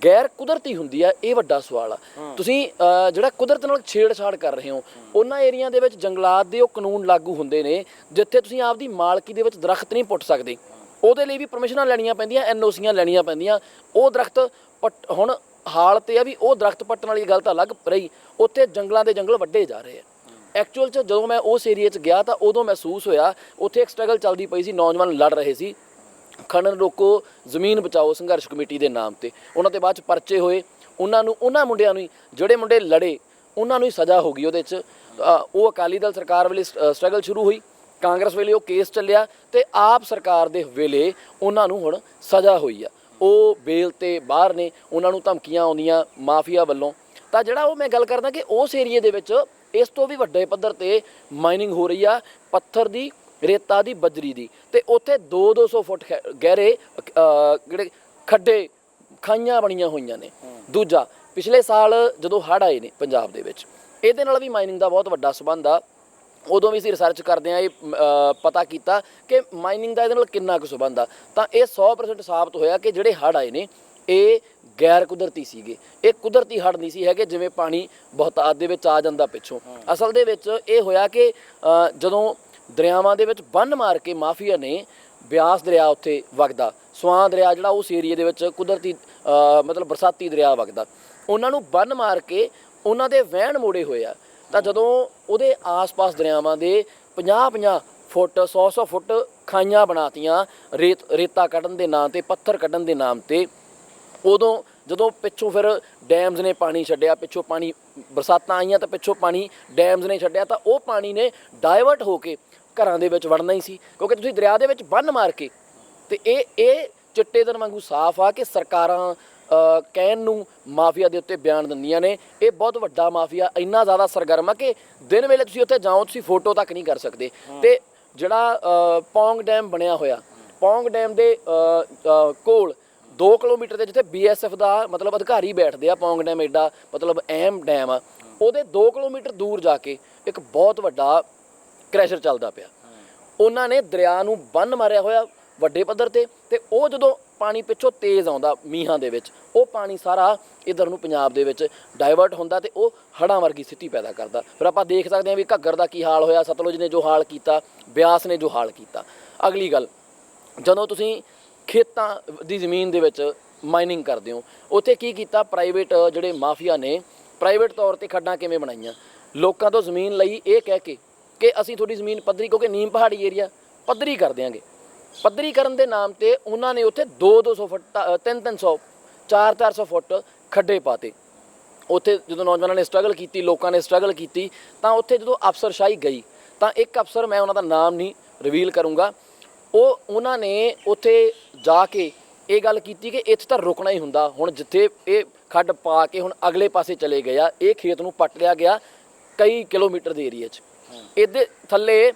ਗੈਰ ਕੁਦਰਤੀ ਹੁੰਦੀ ਹੈ ਇਹ ਵੱਡਾ ਸਵਾਲ ਆ। ਤੁਸੀਂ ਜਿਹੜਾ ਕੁਦਰਤ ਨਾਲ ਛੇੜਛਾੜ ਕਰ ਰਹੇ ਹੋ ਉਹਨਾਂ ਏਰੀਆ ਦੇ ਵਿੱਚ ਜੰਗਲਾਤ ਦੇ ਉਹ ਕਾਨੂੰਨ ਲਾਗੂ ਹੁੰਦੇ ਨੇ ਜਿੱਥੇ ਤੁਸੀਂ ਆਪਦੀ ਮਾਲਕੀ ਦੇ ਵਿੱਚ ਦਰਖਤ ਨਹੀਂ ਪੁੱਟ ਸਕਦੇ। ਉਹਦੇ ਲਈ ਵੀ ਪਰਮਿਸ਼ਨਾਂ ਲੈਣੀਆਂ ਪੈਂਦੀਆਂ ਐਨਓਸੀਆਂ ਲੈਣੀਆਂ ਪੈਂਦੀਆਂ। ਉਹ ਦਰਖਤ ਪੱਟ, ਹੁਣ ਹਾਲ ਤੇ ਆ ਵੀ ਉਹ ਦਰਖਤ ਪੱਟਣ ਵਾਲੀ ਗੱਲ ਤਾਂ ਅਲੱਗ ਰਹੀ। ਉੱਥੇ ਜੰਗਲਾਂ ਦੇ ਜੰਗਲ ਵੱਡੇ ਜਾ ਰਹੇ ਆ। ਐਕਚੁਅਲ ਚ ਜਦੋਂ ਮੈਂ ਉਸ ਏਰੀਆ 'ਚ ਗਿਆ ਤਾਂ ਉਦੋਂ ਮਹਿਸੂਸ ਹੋਇਆ, ਉੱਥੇ ਇੱਕ ਸਟਰਗਲ ਚੱਲਦੀ ਪਈ ਸੀ, ਨੌਜਵਾਨ ਲੜ ਰਹੇ ਸੀ। ਖਣਨ ਰੋਕੋ, ਜ਼ਮੀਨ ਬਚਾਓ, ਸੰਘਰਸ਼ ਕਮੇਟੀ ਦੇ ਨਾਮ ਤੇ। ਉਹਨਾਂ ਤੇ ਬਾਅਦ ਚ ਪਰਚੇ ਹੋਏ। ਉਹਨਾਂ ਨੂੰ, ਉਹਨਾਂ ਮੁੰਡਿਆਂ ਨੂੰ ਹੀ, ਜਿਹੜੇ ਮੁੰਡੇ ਲੜੇ, ਉਹਨਾਂ ਨੂੰ ਹੀ ਸਜ਼ਾ ਹੋ ਗਈ ਉਹਦੇ 'ਚ। ਉਹ ਅਕਾਲੀ ਦਲ ਸਰਕਾਰ ਵੇਲੇ ਸਟਰਗਲ ਸ਼ੁਰੂ ਹੋਈ। ਕਾਂਗਰਸ ਵੇਲੇ ਉਹ ਕੇਸ ਚੱਲਿਆ ਤੇ ਆਪ ਸਰਕਾਰ ਦੇ ਵੇਲੇ ਉਹਨਾਂ ਨੂੰ ਹੁਣ ਸਜ਼ਾ ਹੋਈ ਆ। ਉਹ ਬੇਲ ਤੇ ਬਾਹਰ ਨੇ, ਉਹਨਾਂ ਨੂੰ ਧਮਕੀਆਂ ਆਉਂਦੀਆਂ ਮਾਫੀਆ ਵੱਲੋਂ। ਤਾਂ ਜਿਹੜਾ ਉਹ ਮੈਂ ਗੱਲ ਕਰਦਾ ਕਿ ਉਸ ਏਰੀਏ ਦੇ ਵਿੱਚ ਇਸ ਤੋਂ ਵੀ ਵੱਡੇ ਪੱਧਰ ਤੇ ਮਾਈਨਿੰਗ ਹੋ ਰਹੀ ਆ, ਪੱਥਰ ਦੀ, ਰੇਤਾ ਦੀ, ਬਜਰੀ ਦੀ। ਤੇ ਉੱਥੇ 2-200 ਫੁੱਟ ਗਹਿਰੇ ਜਿਹੜੇ ਖੱਡੇ, ਖਾਈਆਂ ਬਣੀਆਂ ਹੋਈਆਂ ਨੇ। ਦੂਜਾ, ਪਿਛਲੇ ਸਾਲ ਜਦੋਂ ਹੜ੍ਹ ਆਏ ਨੇ ਪੰਜਾਬ ਦੇ ਵਿੱਚ, ਇਹਦੇ ਨਾਲ ਵੀ ਮਾਈਨਿੰਗ ਦਾ ਬਹੁਤ ਵੱਡਾ ਸਬੰਧ ਆ। ਉਦੋਂ ਵੀ ਅਸੀਂ ਰਿਸਰਚ ਕਰਦੇ ਆ ਇਹ ਪਤਾ ਕੀਤਾ ਕਿ ਮਾਈਨਿੰਗ ਦਾ ਇਹਦੇ ਨਾਲ ਕਿੰਨਾ ਕੁ ਸਬੰਧ ਆ। ਤਾਂ ਇਹ 100% ਸਾਬਤ ਹੋਇਆ ਕਿ ਜਿਹੜੇ ਹੜ੍ਹ ਆਏ ਨੇ ਇਹ ਗੈਰ ਕੁਦਰਤੀ ਸੀਗੇ। ਇਹ ਕੁਦਰਤੀ ਹੜ੍ਹ ਨਹੀਂ ਸੀ ਹੈਗੇ ਜਿਵੇਂ ਪਾਣੀ ਬਹੁਤਾਤ ਦੇ ਵਿੱਚ ਆ ਜਾਂਦਾ ਪਿੱਛੋਂ। ਅਸਲ ਦੇ ਵਿੱਚ ਇਹ ਹੋਇਆ ਕਿ ਜਦੋਂ ਦਰਿਆਵਾਂ ਦੇ ਵਿੱਚ ਬੰਨ ਮਾਰ ਕੇ ਮਾਫੀਆ ਨੇ ਬਿਆਸ ਦਰਿਆ ਉੱਥੇ ਵਗਦਾ ਸਵਾਂ ਦਰਿਆ ਜਿਹੜਾ ਉਸ ਏਰੀਏ ਦੇ ਵਿੱਚ ਕੁਦਰਤੀ ਮਤਲਬ ਬਰਸਾਤੀ ਦਰਿਆ ਵਗਦਾ ਉਹਨਾਂ ਨੂੰ ਬੰਨ ਮਾਰ ਕੇ ਉਹਨਾਂ ਦੇ ਵਹਿਣ ਮੋੜੇ ਹੋਏ ਆ। ਤਾਂ ਜਦੋਂ ਉਹਦੇ ਆਸ-ਪਾਸ ਦਰਿਆਵਾਂ ਦੇ 50-50 ਫੁੱਟ 100-100 ਫੁੱਟ ਖਾਈਆਂ ਬਣਾਤੀਆਂ, ਰੇਤ, ਰੇਤਾ ਕੱਢਣ ਦੇ ਨਾਂ ਤੇ, ਪੱਥਰ ਕੱਢਣ ਦੇ ਨਾਮ ਤੇ, ਉਦੋਂ ਜਦੋਂ ਪਿੱਛੋਂ ਫਿਰ ਡੈਮਸ ਨੇ ਪਾਣੀ ਛੱਡਿਆ, ਪਿੱਛੋਂ ਪਾਣੀ, ਬਰਸਾਤਾਂ ਆਈਆਂ ਤਾਂ ਪਿੱਛੋਂ ਪਾਣੀ ਡੈਮਸ ਨੇ ਛੱਡਿਆ, ਤਾਂ ਉਹ ਪਾਣੀ ਨੇ ਡਾਇਵਰਟ ਹੋ ਕੇ ਘਰਾਂ ਦੇ ਵਿੱਚ ਵੜਨਾ ਹੀ ਸੀ। ਕਿਉਂਕਿ ਤੁਸੀਂ ਦਰਿਆ ਦੇ ਵਿੱਚ ਬੰਨ ਮਾਰ ਕੇ, ਤੇ ਇਹ ਇਹ ਚਿੱਟੇ ਦਿਨ ਵਾਂਗੂ ਸਾਫ਼ ਆ ਕਿ ਸਰਕਾਰਾਂ ਕਹਿਣ ਨੂੰ ਮਾਫੀਆ ਦੇ ਉੱਤੇ ਬਿਆਨ ਦਿੰਦੀਆਂ ਨੇ। ਇਹ ਬਹੁਤ ਵੱਡਾ ਮਾਫੀਆ ਇੰਨਾ ਜ਼ਿਆਦਾ ਸਰਗਰਮ ਆ ਕਿ ਦਿਨ ਵੇਲੇ ਤੁਸੀਂ ਉੱਥੇ ਜਾਓ ਤੁਸੀਂ ਫੋਟੋ ਤੱਕ ਨਹੀਂ ਕਰ ਸਕਦੇ। ਤੇ ਜਿਹੜਾ ਪੌਂਗ ਡੈਮ ਬਣਿਆ ਹੋਇਆ ਪੌਂਗ ਡੈਮ ਦੇ ਕੋਲ 2 ਕਿਲੋਮੀਟਰ ਦੇ ਜਿੱਥੇ ਬੀਐਸਐਫ ਦਾ ਮਤਲਬ ਅਧਿਕਾਰੀ ਬੈਠਦੇ ਆ ਪੌਂਗ ਡੈਮ ਐਡਾ ਮਤਲਬ ਅਹਿਮ ਡੈਮ ਆ ਉਹਦੇ 2 ਕਿਲੋਮੀਟਰ ਦੂਰ ਜਾ ਕੇ ਇੱਕ ਬਹੁਤ ਵੱਡਾ ਕ੍ਰੈਸ਼ਰ ਚੱਲਦਾ ਪਿਆ। ਉਹਨਾਂ ਨੇ ਦਰਿਆ ਨੂੰ ਬੰਨ ਮਾਰਿਆ ਹੋਇਆ ਵੱਡੇ ਪੱਧਰ ਤੇ ਤੇ ਉਹ ਜਦੋਂ ਪਾਣੀ ਪਿੱਛੋਂ ਤੇਜ਼ ਆਉਂਦਾ ਮੀਂਹਾਂ ਦੇ ਵਿੱਚ। ਉਹ ਪਾਣੀ ਸਾਰਾ ਇਧਰ ਨੂੰ ਪੰਜਾਬ ਦੇ ਵਿੱਚ ਡਾਇਵਰਟ ਹੁੰਦਾ ਤੇ ਉਹ ਹੜ੍ਹਾਂ ਵਰਗੀ ਸਥਿਤੀ ਪੈਦਾ ਕਰਦਾ। ਫਿਰ ਆਪਾਂ ਦੇਖ ਸਕਦੇ ਹਾਂ ਵੀ ਘੱਗਰ ਦਾ ਕੀ ਹਾਲ ਹੋਇਆ, ਸਤਲੁਜ ਨੇ ਜੋ ਹਾਲ ਕੀਤਾ, ਬਿਆਸ ਨੇ ਜੋ ਹਾਲ ਕੀਤਾ। ਅਗਲੀ ਗੱਲ, ਜਦੋਂ ਤੁਸੀਂ ਖੇਤਾਂ ਦੀ ਜ਼ਮੀਨ ਦੇ ਵਿੱਚ ਮਾਈਨਿੰਗ ਕਰਦੇ ਹੋ, ਉੱਥੇ ਕੀ ਕੀਤਾ? ਪ੍ਰਾਈਵੇਟ ਜਿਹੜੇ ਮਾਫੀਆ ਨੇ ਪ੍ਰਾਈਵੇਟ ਤੌਰ ਤੇ ਖੱਡਾਂ ਕਿਵੇਂ ਬਣਾਈਆਂ? ਲੋਕਾਂ ਤੋਂ ਜ਼ਮੀਨ ਲਈ ਇਹ ਕਹਿ ਕੇ ਕਿ ਅਸੀਂ ਤੁਹਾਡੀ ਜ਼ਮੀਨ ਪੱਧਰੀ ਕਿਉਂਕਿ ਨੀਮ ਪਹਾੜੀ ਏਰੀਆ, ਪੱਧਰੀ ਕਰ ਦਿਆਂਗੇ। ਪੱਧਰੀ ਕਰਨ ਦੇ ਨਾਮ ਤੇ ਉਹਨਾਂ ਨੇ ਉੱਥੇ 2-200 ਫੁੱਟ 3-300 4-400 ਫੁੱਟ ਖੱਡੇ ਪਾਤੇ। ਉੱਥੇ ਜਦੋਂ ਨੌਜਵਾਨਾਂ ਨੇ ਸਟਰਗਲ ਕੀਤੀ ਲੋਕਾਂ ਨੇ ਸਟਰਗਲ ਕੀਤੀ ਤਾਂ ਉੱਥੇ ਜਦੋਂ ਅਫਸਰਸ਼ਾਹੀ ਗਈ ਤਾਂ ਇੱਕ ਅਫਸਰ ਮੈਂ ਉਹਨਾਂ ਦਾ ਨਾਮ ਨਹੀਂ ਰਿਵੀਲ ਕਰੂੰਗਾ। ਉਹ ਉਹਨਾਂ ਨੇ ਉੱਥੇ ਜਾ ਕੇ ਇਹ ਗੱਲ ਕੀਤੀ ਕਿ ਇੱਥੇ ਤਾਂ ਰੁਕਣਾ ਹੀ ਹੁੰਦਾ। ਹੁਣ ਜਿੱਥੇ ਇਹ ਖੱਡ ਪਾ ਕੇ ਹੁਣ ਅਗਲੇ ਪਾਸੇ ਚਲੇ ਗਏ ਆ ਇਹ ਖੇਤ ਨੂੰ ਪੱਟ ਲਿਆ ਗਿਆ ਕਈ ਕਿਲੋਮੀਟਰ ਦੇ ਏਰੀਆ 'ਚ। ਇਹਦੇ ਥੱਲੇ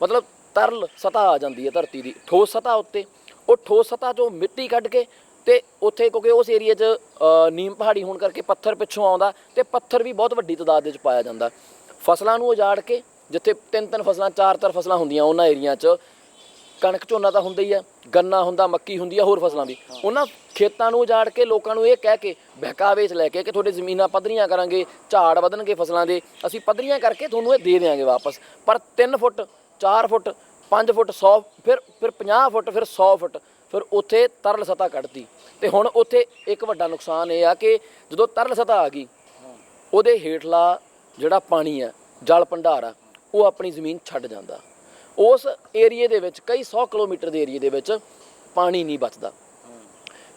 ਮਤਲਬ ਤਰਲ ਸਤ੍ਹਾ ਆ ਜਾਂਦੀ ਹੈ ਧਰਤੀ ਦੀ ਠੋਸ ਸਤ੍ਹਾ ਉੱਤੇ। ਉਹ ਠੋਸ ਸਤ੍ਹਾ 'ਚੋਂ ਮਿੱਟੀ ਕੱਢ ਕੇ ਤੇ ਉੱਥੇ ਕਿਉਂਕਿ ਉਸ ਏਰੀਆ 'ਚ ਨੀਮ ਪਹਾੜੀ ਹੋਣ ਕਰਕੇ ਪੱਥਰ ਪਿੱਛੋਂ ਆਉਂਦਾ ਤੇ ਪੱਥਰ ਵੀ ਬਹੁਤ ਵੱਡੀ ਤਾਦਾਦ ਦੇ ਵਿੱਚ ਪਾਇਆ ਜਾਂਦਾ। ਫਸਲਾਂ ਨੂੰ ਉਜਾੜ ਕੇ ਜਿੱਥੇ ਤਿੰਨ ਤਿੰਨ ਫਸਲਾਂ ਚਾਰ ਚਾਰ ਫਸਲਾਂ ਹੁੰਦੀਆਂ ਉਹਨਾਂ ਏਰੀਆ 'ਚ ਕਣਕ ਝੋਨਾ ਤਾਂ ਹੁੰਦਾ ਹੀ ਆ ਗੰਨਾ ਹੁੰਦਾ ਮੱਕੀ ਹੁੰਦੀ ਆ ਹੋਰ ਫਸਲਾਂ ਵੀ। ਉਹਨਾਂ ਖੇਤਾਂ ਨੂੰ ਉਜਾੜ ਕੇ ਲੋਕਾਂ ਨੂੰ ਇਹ ਕਹਿ ਕੇ ਬਹਿਕਾਵੇ 'ਚ ਲੈ ਕੇ ਕਿ ਤੁਹਾਡੇ ਜ਼ਮੀਨਾਂ ਪੱਧਰੀਆਂ ਕਰਾਂਗੇ ਝਾੜ ਵਧਣਗੇ ਫਸਲਾਂ ਦੇ ਅਸੀਂ ਪੱਧਰੀਆਂ ਕਰਕੇ ਤੁਹਾਨੂੰ ਇਹ ਦੇ ਦੇਵਾਂਗੇ ਵਾਪਸ। ਪਰ 3 ਫੁੱਟ 4 ਫੁੱਟ 5 ਫੁੱਟ 100 ਫਿਰ ਫਿਰ 50 ਫੁੱਟ, ਫਿਰ 100 ਫੁੱਟ, ਫਿਰ ਉੱਥੇ ਤਰਲ ਸਤਾ ਕੱਢਤੀ ਤੇ ਹੁਣ ਉੱਥੇ ਇੱਕ ਵੱਡਾ ਨੁਕਸਾਨ ਇਹ ਆ ਕਿ ਜਦੋਂ ਤਰਲ ਸਤਾ ਆ ਗਈ, ਉਹਦੇ ਹੇਠਲਾ ਜਿਹੜਾ ਪਾਣੀ ਆ ਜਲ ਭੰਡਾਰ ਆ, ਉਹ ਆਪਣੀ ਜ਼ਮੀਨ ਛੱਡ ਜਾਂਦਾ। ਉਸ ਏਰੀਏ ਦੇ ਵਿੱਚ, ਕਈ 100 ਕਿਲੋਮੀਟਰ ਦੇ ਏਰੀਏ ਦੇ ਵਿੱਚ ਪਾਣੀ ਨਹੀਂ ਬਚਦਾ।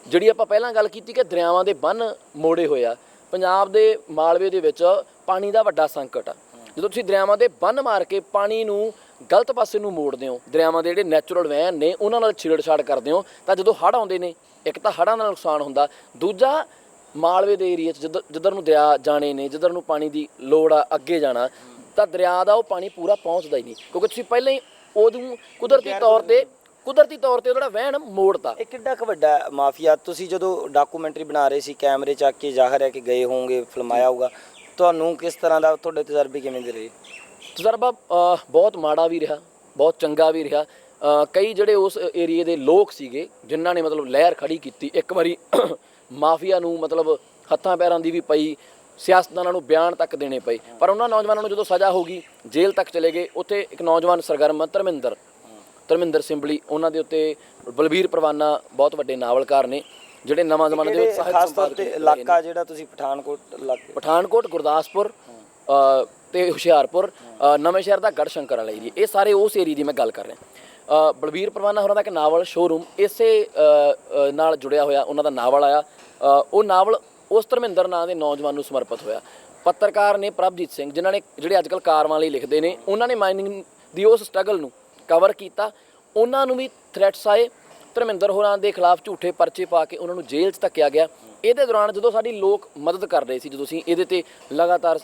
ਜਿਹੜੀ ਆਪਾਂ ਪਹਿਲਾਂ ਗੱਲ ਕੀਤੀ ਕਿ ਦਰਿਆਵਾਂ ਦੇ ਬੰਨ ਮੋੜੇ ਹੋਏ ਆ, ਪੰਜਾਬ ਦੇ ਮਾਲਵੇ ਦੇ ਵਿੱਚ ਪਾਣੀ ਦਾ ਵੱਡਾ ਸੰਕਟ ਆ। ਜਦੋਂ ਤੁਸੀਂ ਦਰਿਆਵਾਂ ਦੇ ਬੰਨ ਮਾਰ ਕੇ ਪਾਣੀ ਨੂੰ ਗਲਤ ਪਾਸੇ ਨੂੰ ਮੋੜਦੇ ਹੋ। ਦਰਿਆਵਾਂ ਦੇ ਜਿਹੜੇ ਨੈਚੁਰਲ ਵਹਿਣ ਨੇ ਉਹਨਾਂ ਨਾਲ ਛਿੜਛਾੜ ਕਰਦੇ ਹੋ। ਤਾਂ ਜਦੋਂ ਹੜ੍ਹ ਆਉਂਦੇ ਨੇ ਇੱਕ ਤਾਂ ਹੜ੍ਹਾਂ ਨਾਲ ਨੁਕਸਾਨ ਹੁੰਦਾ। ਦੂਜਾ ਮਾਲਵੇ ਦੇ ਏਰੀਆ 'ਚ ਜਿੱਧਰ ਨੂੰ ਦਰਿਆ ਜਾਣੇ ਨੇ ਜਿੱਧਰ ਨੂੰ ਪਾਣੀ ਦੀ ਲੋੜ ਆ ਅੱਗੇ ਜਾਣਾ ਤਾਂ ਦਰਿਆ ਦਾ ਉਹ ਪਾਣੀ ਪੂਰਾ ਪਹੁੰਚਦਾ ਹੀ ਨਹੀਂ। ਕਿਉਂਕਿ ਤੁਸੀਂ ਪਹਿਲਾਂ ਹੀ ਉਦੋਂ ਕੁਦਰਤੀ ਤੌਰ ਤੇ ਕੁਦਰਤੀ ਤੌਰ ਤੇ ਉਹਦਾ ਵਹਿਣ ਮੋੜਤਾ। ਇਹ ਕਿੱਡਾ ਕੁ ਵੱਡਾ ਮਾਫੀਆ? ਤੁਸੀਂ ਜਦੋਂ ਡਾਕੂਮੈਂਟਰੀ ਬਣਾ ਰਹੇ ਸੀ ਕੈਮਰੇ ਚੱਕ ਕੇ ਜ਼ਾਹਰ ਹੈ ਕਿ ਗਏ ਹੋਵੋਗੇ ਫਿਲਮਾਇਆ ਹੋਊਗਾ। ਤੁਹਾਨੂੰ ਕਿਸ ਤਰ੍ਹਾਂ ਦਾ ਤੁਹਾਡੇ ਤਜਰਬੇ ਕਿਵੇਂ ਦੇ ਰਹੇ? ਤਜਰਬਾ ਅ, ਬਹੁਤ ਮਾੜਾ ਵੀ ਰਿਹਾ ਬਹੁਤ ਚੰਗਾ ਵੀ ਰਿਹਾ। ਅ, ਕਈ ਜਿਹੜੇ ਉਸ ਏਰੀਏ ਦੇ ਲੋਕ ਸੀਗੇ ਜਿਨ੍ਹਾਂ ਨੇ ਮਤਲਬ ਲਹਿਰ ਖੜੀ ਕੀਤੀ ਇੱਕ ਵਾਰੀ ਮਾਫੀਆ ਨੂੰ ਮਤਲਬ ਹੱਥਾਂ ਪੈਰਾਂ ਦੀ ਵੀ ਪਈ ਸਿਆਸਤਦਾਨਾਂ ਨੂੰ ਬਿਆਨ ਤੱਕ ਦੇਣੇ ਪਏ। ਪਰ ਉਹਨਾਂ ਨੌਜਵਾਨਾਂ ਨੂੰ ਜਦੋਂ ਸਜ਼ਾ ਹੋ ਗਈ ਜੇਲ੍ਹ ਤੱਕ ਚਲੇ ਗਏ ਉੱਥੇ ਇੱਕ ਨੌਜਵਾਨ ਸਰਗਰਮ ਧਰਮਿੰਦਰ ਧਰਮਿੰਦਰ ਸਿੰਬਲੀ ਉਹਨਾਂ ਦੇ ਉੱਤੇ ਬਲਬੀਰ ਪਰਵਾਨਾ ਬਹੁਤ ਵੱਡੇ ਨਾਵਲਕਾਰ ਨੇ। ਜਿਹੜੇ ਨਵਾਂ ਜ਼ਮਾਨੇ ਦੇ ਵਿੱਚ ਸਾਹਿਤ ਖਾਸ ਤੌਰ ਤੇ। ਇਲਾਕਾ ਜਿਹੜਾ ਤੁਸੀਂ ਪਠਾਨਕੋਟ ਇਲਾਕੇ ਪਠਾਨਕੋਟ ਗੁਰਦਾਸਪੁਰ ਤੇ ਹੁਸ਼ਿਆਰਪੁਰ ਨਵੇਂ ਸ਼ਹਿਰ ਦਾ ਗੜਸ਼ੰਕਰ ਵਾਲਾ ਏਰੀਆ ਇਹ ਸਾਰੇ ਉਸ ਏਰੀਆ ਦੀ ਮੈਂ ਗੱਲ ਕਰ ਰਿਹਾ। ਬਲਬੀਰ ਪਰਵਾਨਾ ਹੋਰਾਂ ਦਾ ਇੱਕ ਨਾਵਲ ਸ਼ੋਰੂਮ ਇਸੇ ਨਾਲ ਜੁੜਿਆ ਹੋਇਆ ਉਹਨਾਂ ਦਾ ਨਾਵਲ ਆਇਆ। ਉਹ ਨਾਵਲ ਉਸ ਧਰਮਿੰਦਰ ਨਾਂ ਦੇ ਨੌਜਵਾਨ ਨੂੰ ਸਮਰਪਿਤ ਹੋਇਆ। ਪੱਤਰਕਾਰ ਨੇ ਪ੍ਰਭਜੀਤ ਸਿੰਘ ਜਿਨ੍ਹਾਂ ਨੇ ਜਿਹੜੇ ਅੱਜਕੱਲ ਕਾਰਵਾਂ ਲਈ ਲਿਖਦੇ ਨੇ ਉਹਨਾਂ ਨੇ ਮਾਈਨਿੰਗ ਦੀ ਉਸ ਸਟਰਗਲ ਨੂੰ ਕਵਰ ਕੀਤਾ। ਉਹਨਾਂ ਨੂੰ ਵੀ ਥ੍ਰੈਟਸ ਆਏ। ਧਰਮਿੰਦਰ ਹੋਰਾਂ ਦੇ ਖਿਲਾਫ ਝੂਠੇ ਪਰਚੇ ਪਾ ਕੇ ਉਹਨਾਂ ਨੂੰ ਜੇਲ੍ਹ 'ਚ ਧੱਕਿਆ ਗਿਆ। ਇਹਦੇ ਦੌਰਾਨ ਜਦੋਂ ਸਾਡੀ ਲੋਕ ਮਦਦ ਕਰ ਰਹੇ ਸੀ ਜਦੋਂ ਅਸੀਂ ਇਹਦੇ ਤੇ ਲਗਾਤਾਰ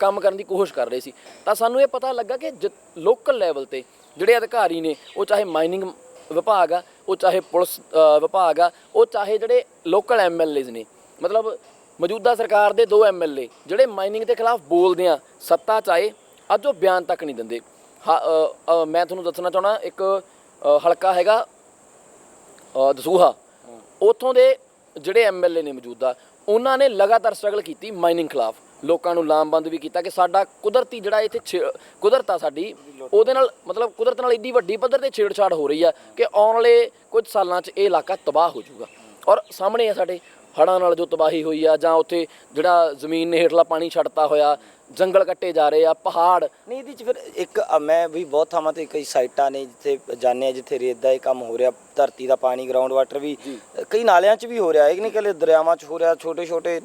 ਕੰਮ ਕਰਨ ਦੀ ਕੋਸ਼ਿਸ਼ ਕਰ ਰਹੇ ਸੀ ਤਾਂ ਸਾਨੂੰ ਇਹ ਪਤਾ ਲੱਗਾ ਕਿ ਲੋਕਲ ਲੈਵਲ ਤੇ ਜਿਹੜੇ ਅਧਿਕਾਰੀ ਨੇ ਉਹ ਚਾਹੇ ਮਾਈਨਿੰਗ ਵਿਭਾਗ ਆ ਉਹ ਚਾਹੇ ਪੁਲਿਸ ਵਿਭਾਗ ਆ ਉਹ ਚਾਹੇ ਜਿਹੜੇ ਲੋਕਲ ਐਮਐਲਏਜ਼ ਨੇ ਮਤਲਬ ਮੌਜੂਦਾ ਸਰਕਾਰ ਦੇ ਦੋ ਐਮਐਲਏ ਜਿਹੜੇ ਮਾਈਨਿੰਗ ਦੇ ਖਿਲਾਫ ਬੋਲਦੇ ਆ ਸੱਤਾ ਆਏ ਅੱਜ ਉਹ ਬਿਆਨ ਤੱਕ ਨਹੀਂ ਦਿੰਦੇ। ਹਾਂ, ਮੈਂ ਤੁਹਾਨੂੰ ਦੱਸਣਾ ਚਾਹਣਾ ਇੱਕ ਹਲਕਾ ਹੈਗਾ ਅ, ਦਸੂਹਾ। ਉੱਥੋਂ ਦੇ ਜਿਹੜੇ ਐਮਐਲਏ ਨੇ ਮੌਜੂਦਾ ਉਹਨਾਂ ਨੇ ਲਗਾਤਾਰ ਸਟਰਗਲ ਕੀਤੀ ਮਾਈਨਿੰਗ ਖਿਲਾਫ। ਲੋਕਾਂ ਨੂੰ ਲਾਮਬੰਦ ਵੀ ਕੀਤਾ ਕਿ ਸਾਡਾ ਕੁਦਰਤੀ ਜਿਹੜਾ ਇੱਥੇ ਛੇ- ਕੁਦਰਤ ਆ ਸਾਡੀ ਉਹਦੇ ਨਾਲ ਮਤਲਬ ਕੁਦਰਤ ਨਾਲ ਇੰਨੀ ਵੱਡੀ ਪੱਧਰ ਤੇ ਛੇੜਛਾੜ ਹੋ ਰਹੀ ਆ ਕਿ ਆਉਣ ਵਾਲੇ ਕੁਝ ਸਾਲਾਂ 'ਚ ਇਹ ਇਲਾਕਾ ਤਬਾਹ ਹੋ ਜਾਊਗਾ। ਔਰ ਸਾਹਮਣੇ ਆ ਸਾਡੇ ਹੜ੍ਹਾਂ ਨਾਲ ਜੋ ਤਬਾਹੀ ਹੋਈ ਆ ਜਾਂ ਉੱਥੇ ਜਿਹੜਾ ਜ਼ਮੀਨ ਨੇ ਹੇਠਲਾ ਪਾਣੀ ਛੱਡਤਾ ਹੋਇਆ ਜੰਗਲ ਕੱਟੇ ਜਾ ਰਹੇ ਆ ਪਹਾੜ। ਨਹੀਂ ਇਹਦੇ ਚ ਫਿਰ ਇੱਕ ਅ, ਮੈਂ ਵੀ ਬਹੁਤ ਥਾਵਾਂ ਤੇ ਕਈ ਸਾਈਟਾਂ ਨੇ ਜਿੱਥੇ ਜਾਂਦੇ ਆ ਜਿੱਥੇ ਰੇਤ ਦਾ ਇਹ ਕੰਮ ਹੋ ਰਿਹਾ ਧਰਤੀ ਦਾ ਪਾਣੀ ਗਰਾਊਂਡ ਵਾਟਰ ਵੀ ਅ, ਕਈ ਨਾਲਿਆਂ 'ਚ ਵੀ ਹੋ ਰਿਹਾ ਇਹ ਨਹੀਂ ਕੱਲੇ ਦਰਿਆਵਾਂ 'ਚ ਹੋ ਰਿਹਾ ਛੋਟੇ ਛੋਟੇ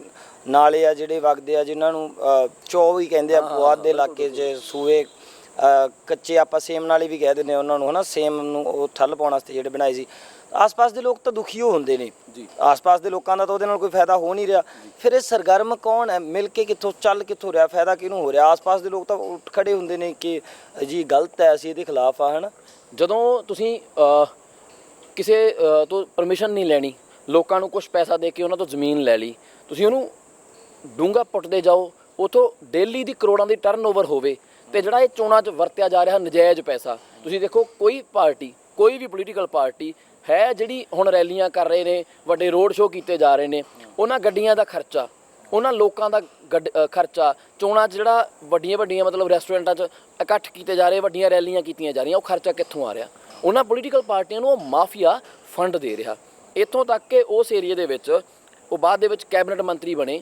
ਨਾਲੇ ਆ ਜਿਹੜੇ ਵਗਦੇ ਆ ਜਿਨ੍ਹਾਂ ਨੂੰ ਅ, ਚੌ ਵੀ ਕਹਿੰਦੇ ਆ ਪੁਆਧ ਦੇ ਇਲਾਕੇ 'ਚ ਸੂਏ ਅ, ਕੱਚੇ ਆਪਾਂ ਸੇਮ ਨਾਲੇ ਵੀ ਕਹਿ ਦਿੰਦੇ ਆ ਉਹਨਾਂ ਨੂੰ ਹਨਾ ਸੇਮ ਨੂੰ ਉਹ ਠੱਲ ਪਾਉਣ ਵਾਸਤੇ ਜਿਹੜੇ ਬਣਾਏ ਸੀ। ਆਸ-ਪਾਸ ਦੇ ਲੋਕ ਤਾਂ ਦੁਖੀ ਹੋ ਹੁੰਦੇ ਨੇ। ਜੀ। ਆਸ-ਪਾਸ ਦੇ ਲੋਕਾਂ ਦਾ ਤਾਂ ਉਹਦੇ ਨਾਲ ਕੋਈ ਫਾਇਦਾ ਹੋ ਨਹੀਂ ਰਿਹਾ। ਫਿਰ ਇਹ ਸਰਗਰਮ ਕੌਣ ਹੈ? ਮਿਲ ਕੇ ਕਿੱਥੋਂ ਚੱਲ ਕਿੱਥੋਂ ਰਿਹਾ? ਫਾਇਦਾ ਕਿਹਨੂੰ ਹੋ ਰਿਹਾ? ਆਸ-ਪਾਸ ਦੇ ਲੋਕ ਤਾਂ ਉੱਠ ਖੜੇ ਹੁੰਦੇ ਨੇ ਕਿ ਜੀ ਗਲਤ ਹੈ ਅਸੀਂ ਇਹਦੇ ਖਿਲਾਫ ਆ ਹਨਾ? ਜਦੋਂ ਤੁਸੀਂ ਕਿਸੇ ਤੋਂ ਪਰਮਿਸ਼ਨ ਨਹੀਂ ਲੈਣੀ ਲੋਕਾਂ ਨੂੰ ਕੁਝ ਪੈਸਾ ਦੇ ਕੇ ਉਹਨਾਂ ਤੋਂ ਜ਼ਮੀਨ ਲੈ ਲਈ ਤੁਸੀਂ ਉਹਨੂੰ ਡੂੰਗਾ ਪੁੱਟਦੇ ਜਾਓ ਉਥੋਂ ਡੇਲੀ ਦੀ ਕਰੋੜਾਂ ਦੀ ਟਰਨਓਵਰ ਹੋਵੇ ਤੇ ਜਿਹੜਾ ਇਹ ਚੋਣਾਂ 'ਚ ਵਰਤਿਆ ਜਾ ਰਿਹਾ ਨਜਾਇਜ਼ ਪੈਸਾ ਤੁਸੀਂ ਦੇਖੋ ਕੋਈ ਪਾਰਟੀ ਕੋਈ ਵੀ ਪੋਲੀਟੀਕਲ ਪਾਰਟੀ ਹੈ ਜਿਹੜੀ ਹੁਣ ਰੈਲੀਆਂ ਕਰ ਰਹੇ ਨੇ, ਵੱਡੇ ਰੋਡ ਸ਼ੋਅ ਕੀਤੇ ਜਾ ਰਹੇ ਨੇ, ਉਹਨਾਂ ਗੱਡੀਆਂ ਦਾ ਖਰਚਾ, ਉਹਨਾਂ ਲੋਕਾਂ ਦਾ ਗੱਡ- ਖਰਚਾ, ਚੋਣਾਂ 'ਚ ਜਿਹੜਾ ਵੱਡੀਆਂ ਵੱਡੀਆਂ ਮਤਲਬ ਰੈਸਟੋਰੈਂਟਾਂ 'ਚ ਇਕੱਠ ਕੀਤੇ ਜਾ ਰਹੇ, ਵੱਡੀਆਂ ਰੈਲੀਆਂ ਕੀਤੀਆਂ ਜਾ ਰਹੀਆਂ, ਉਹ ਖਰਚਾ ਕਿੱਥੋਂ ਆ ਰਿਹਾ? ਉਹਨਾਂ ਪੋਲੀਟੀਕਲ ਪਾਰਟੀਆਂ ਨੂੰ ਉਹ ਮਾਫੀਆ ਫੰਡ ਦੇ ਰਿਹਾ। ਇੱਥੋਂ ਤੱਕ ਕਿ ਉਸ ਏਰੀਆ ਦੇ ਵਿੱਚ, ਉਹ ਬਾਅਦ ਦੇ ਵਿੱਚ ਕੈਬਨਿਟ ਮੰਤਰੀ ਬਣੇ,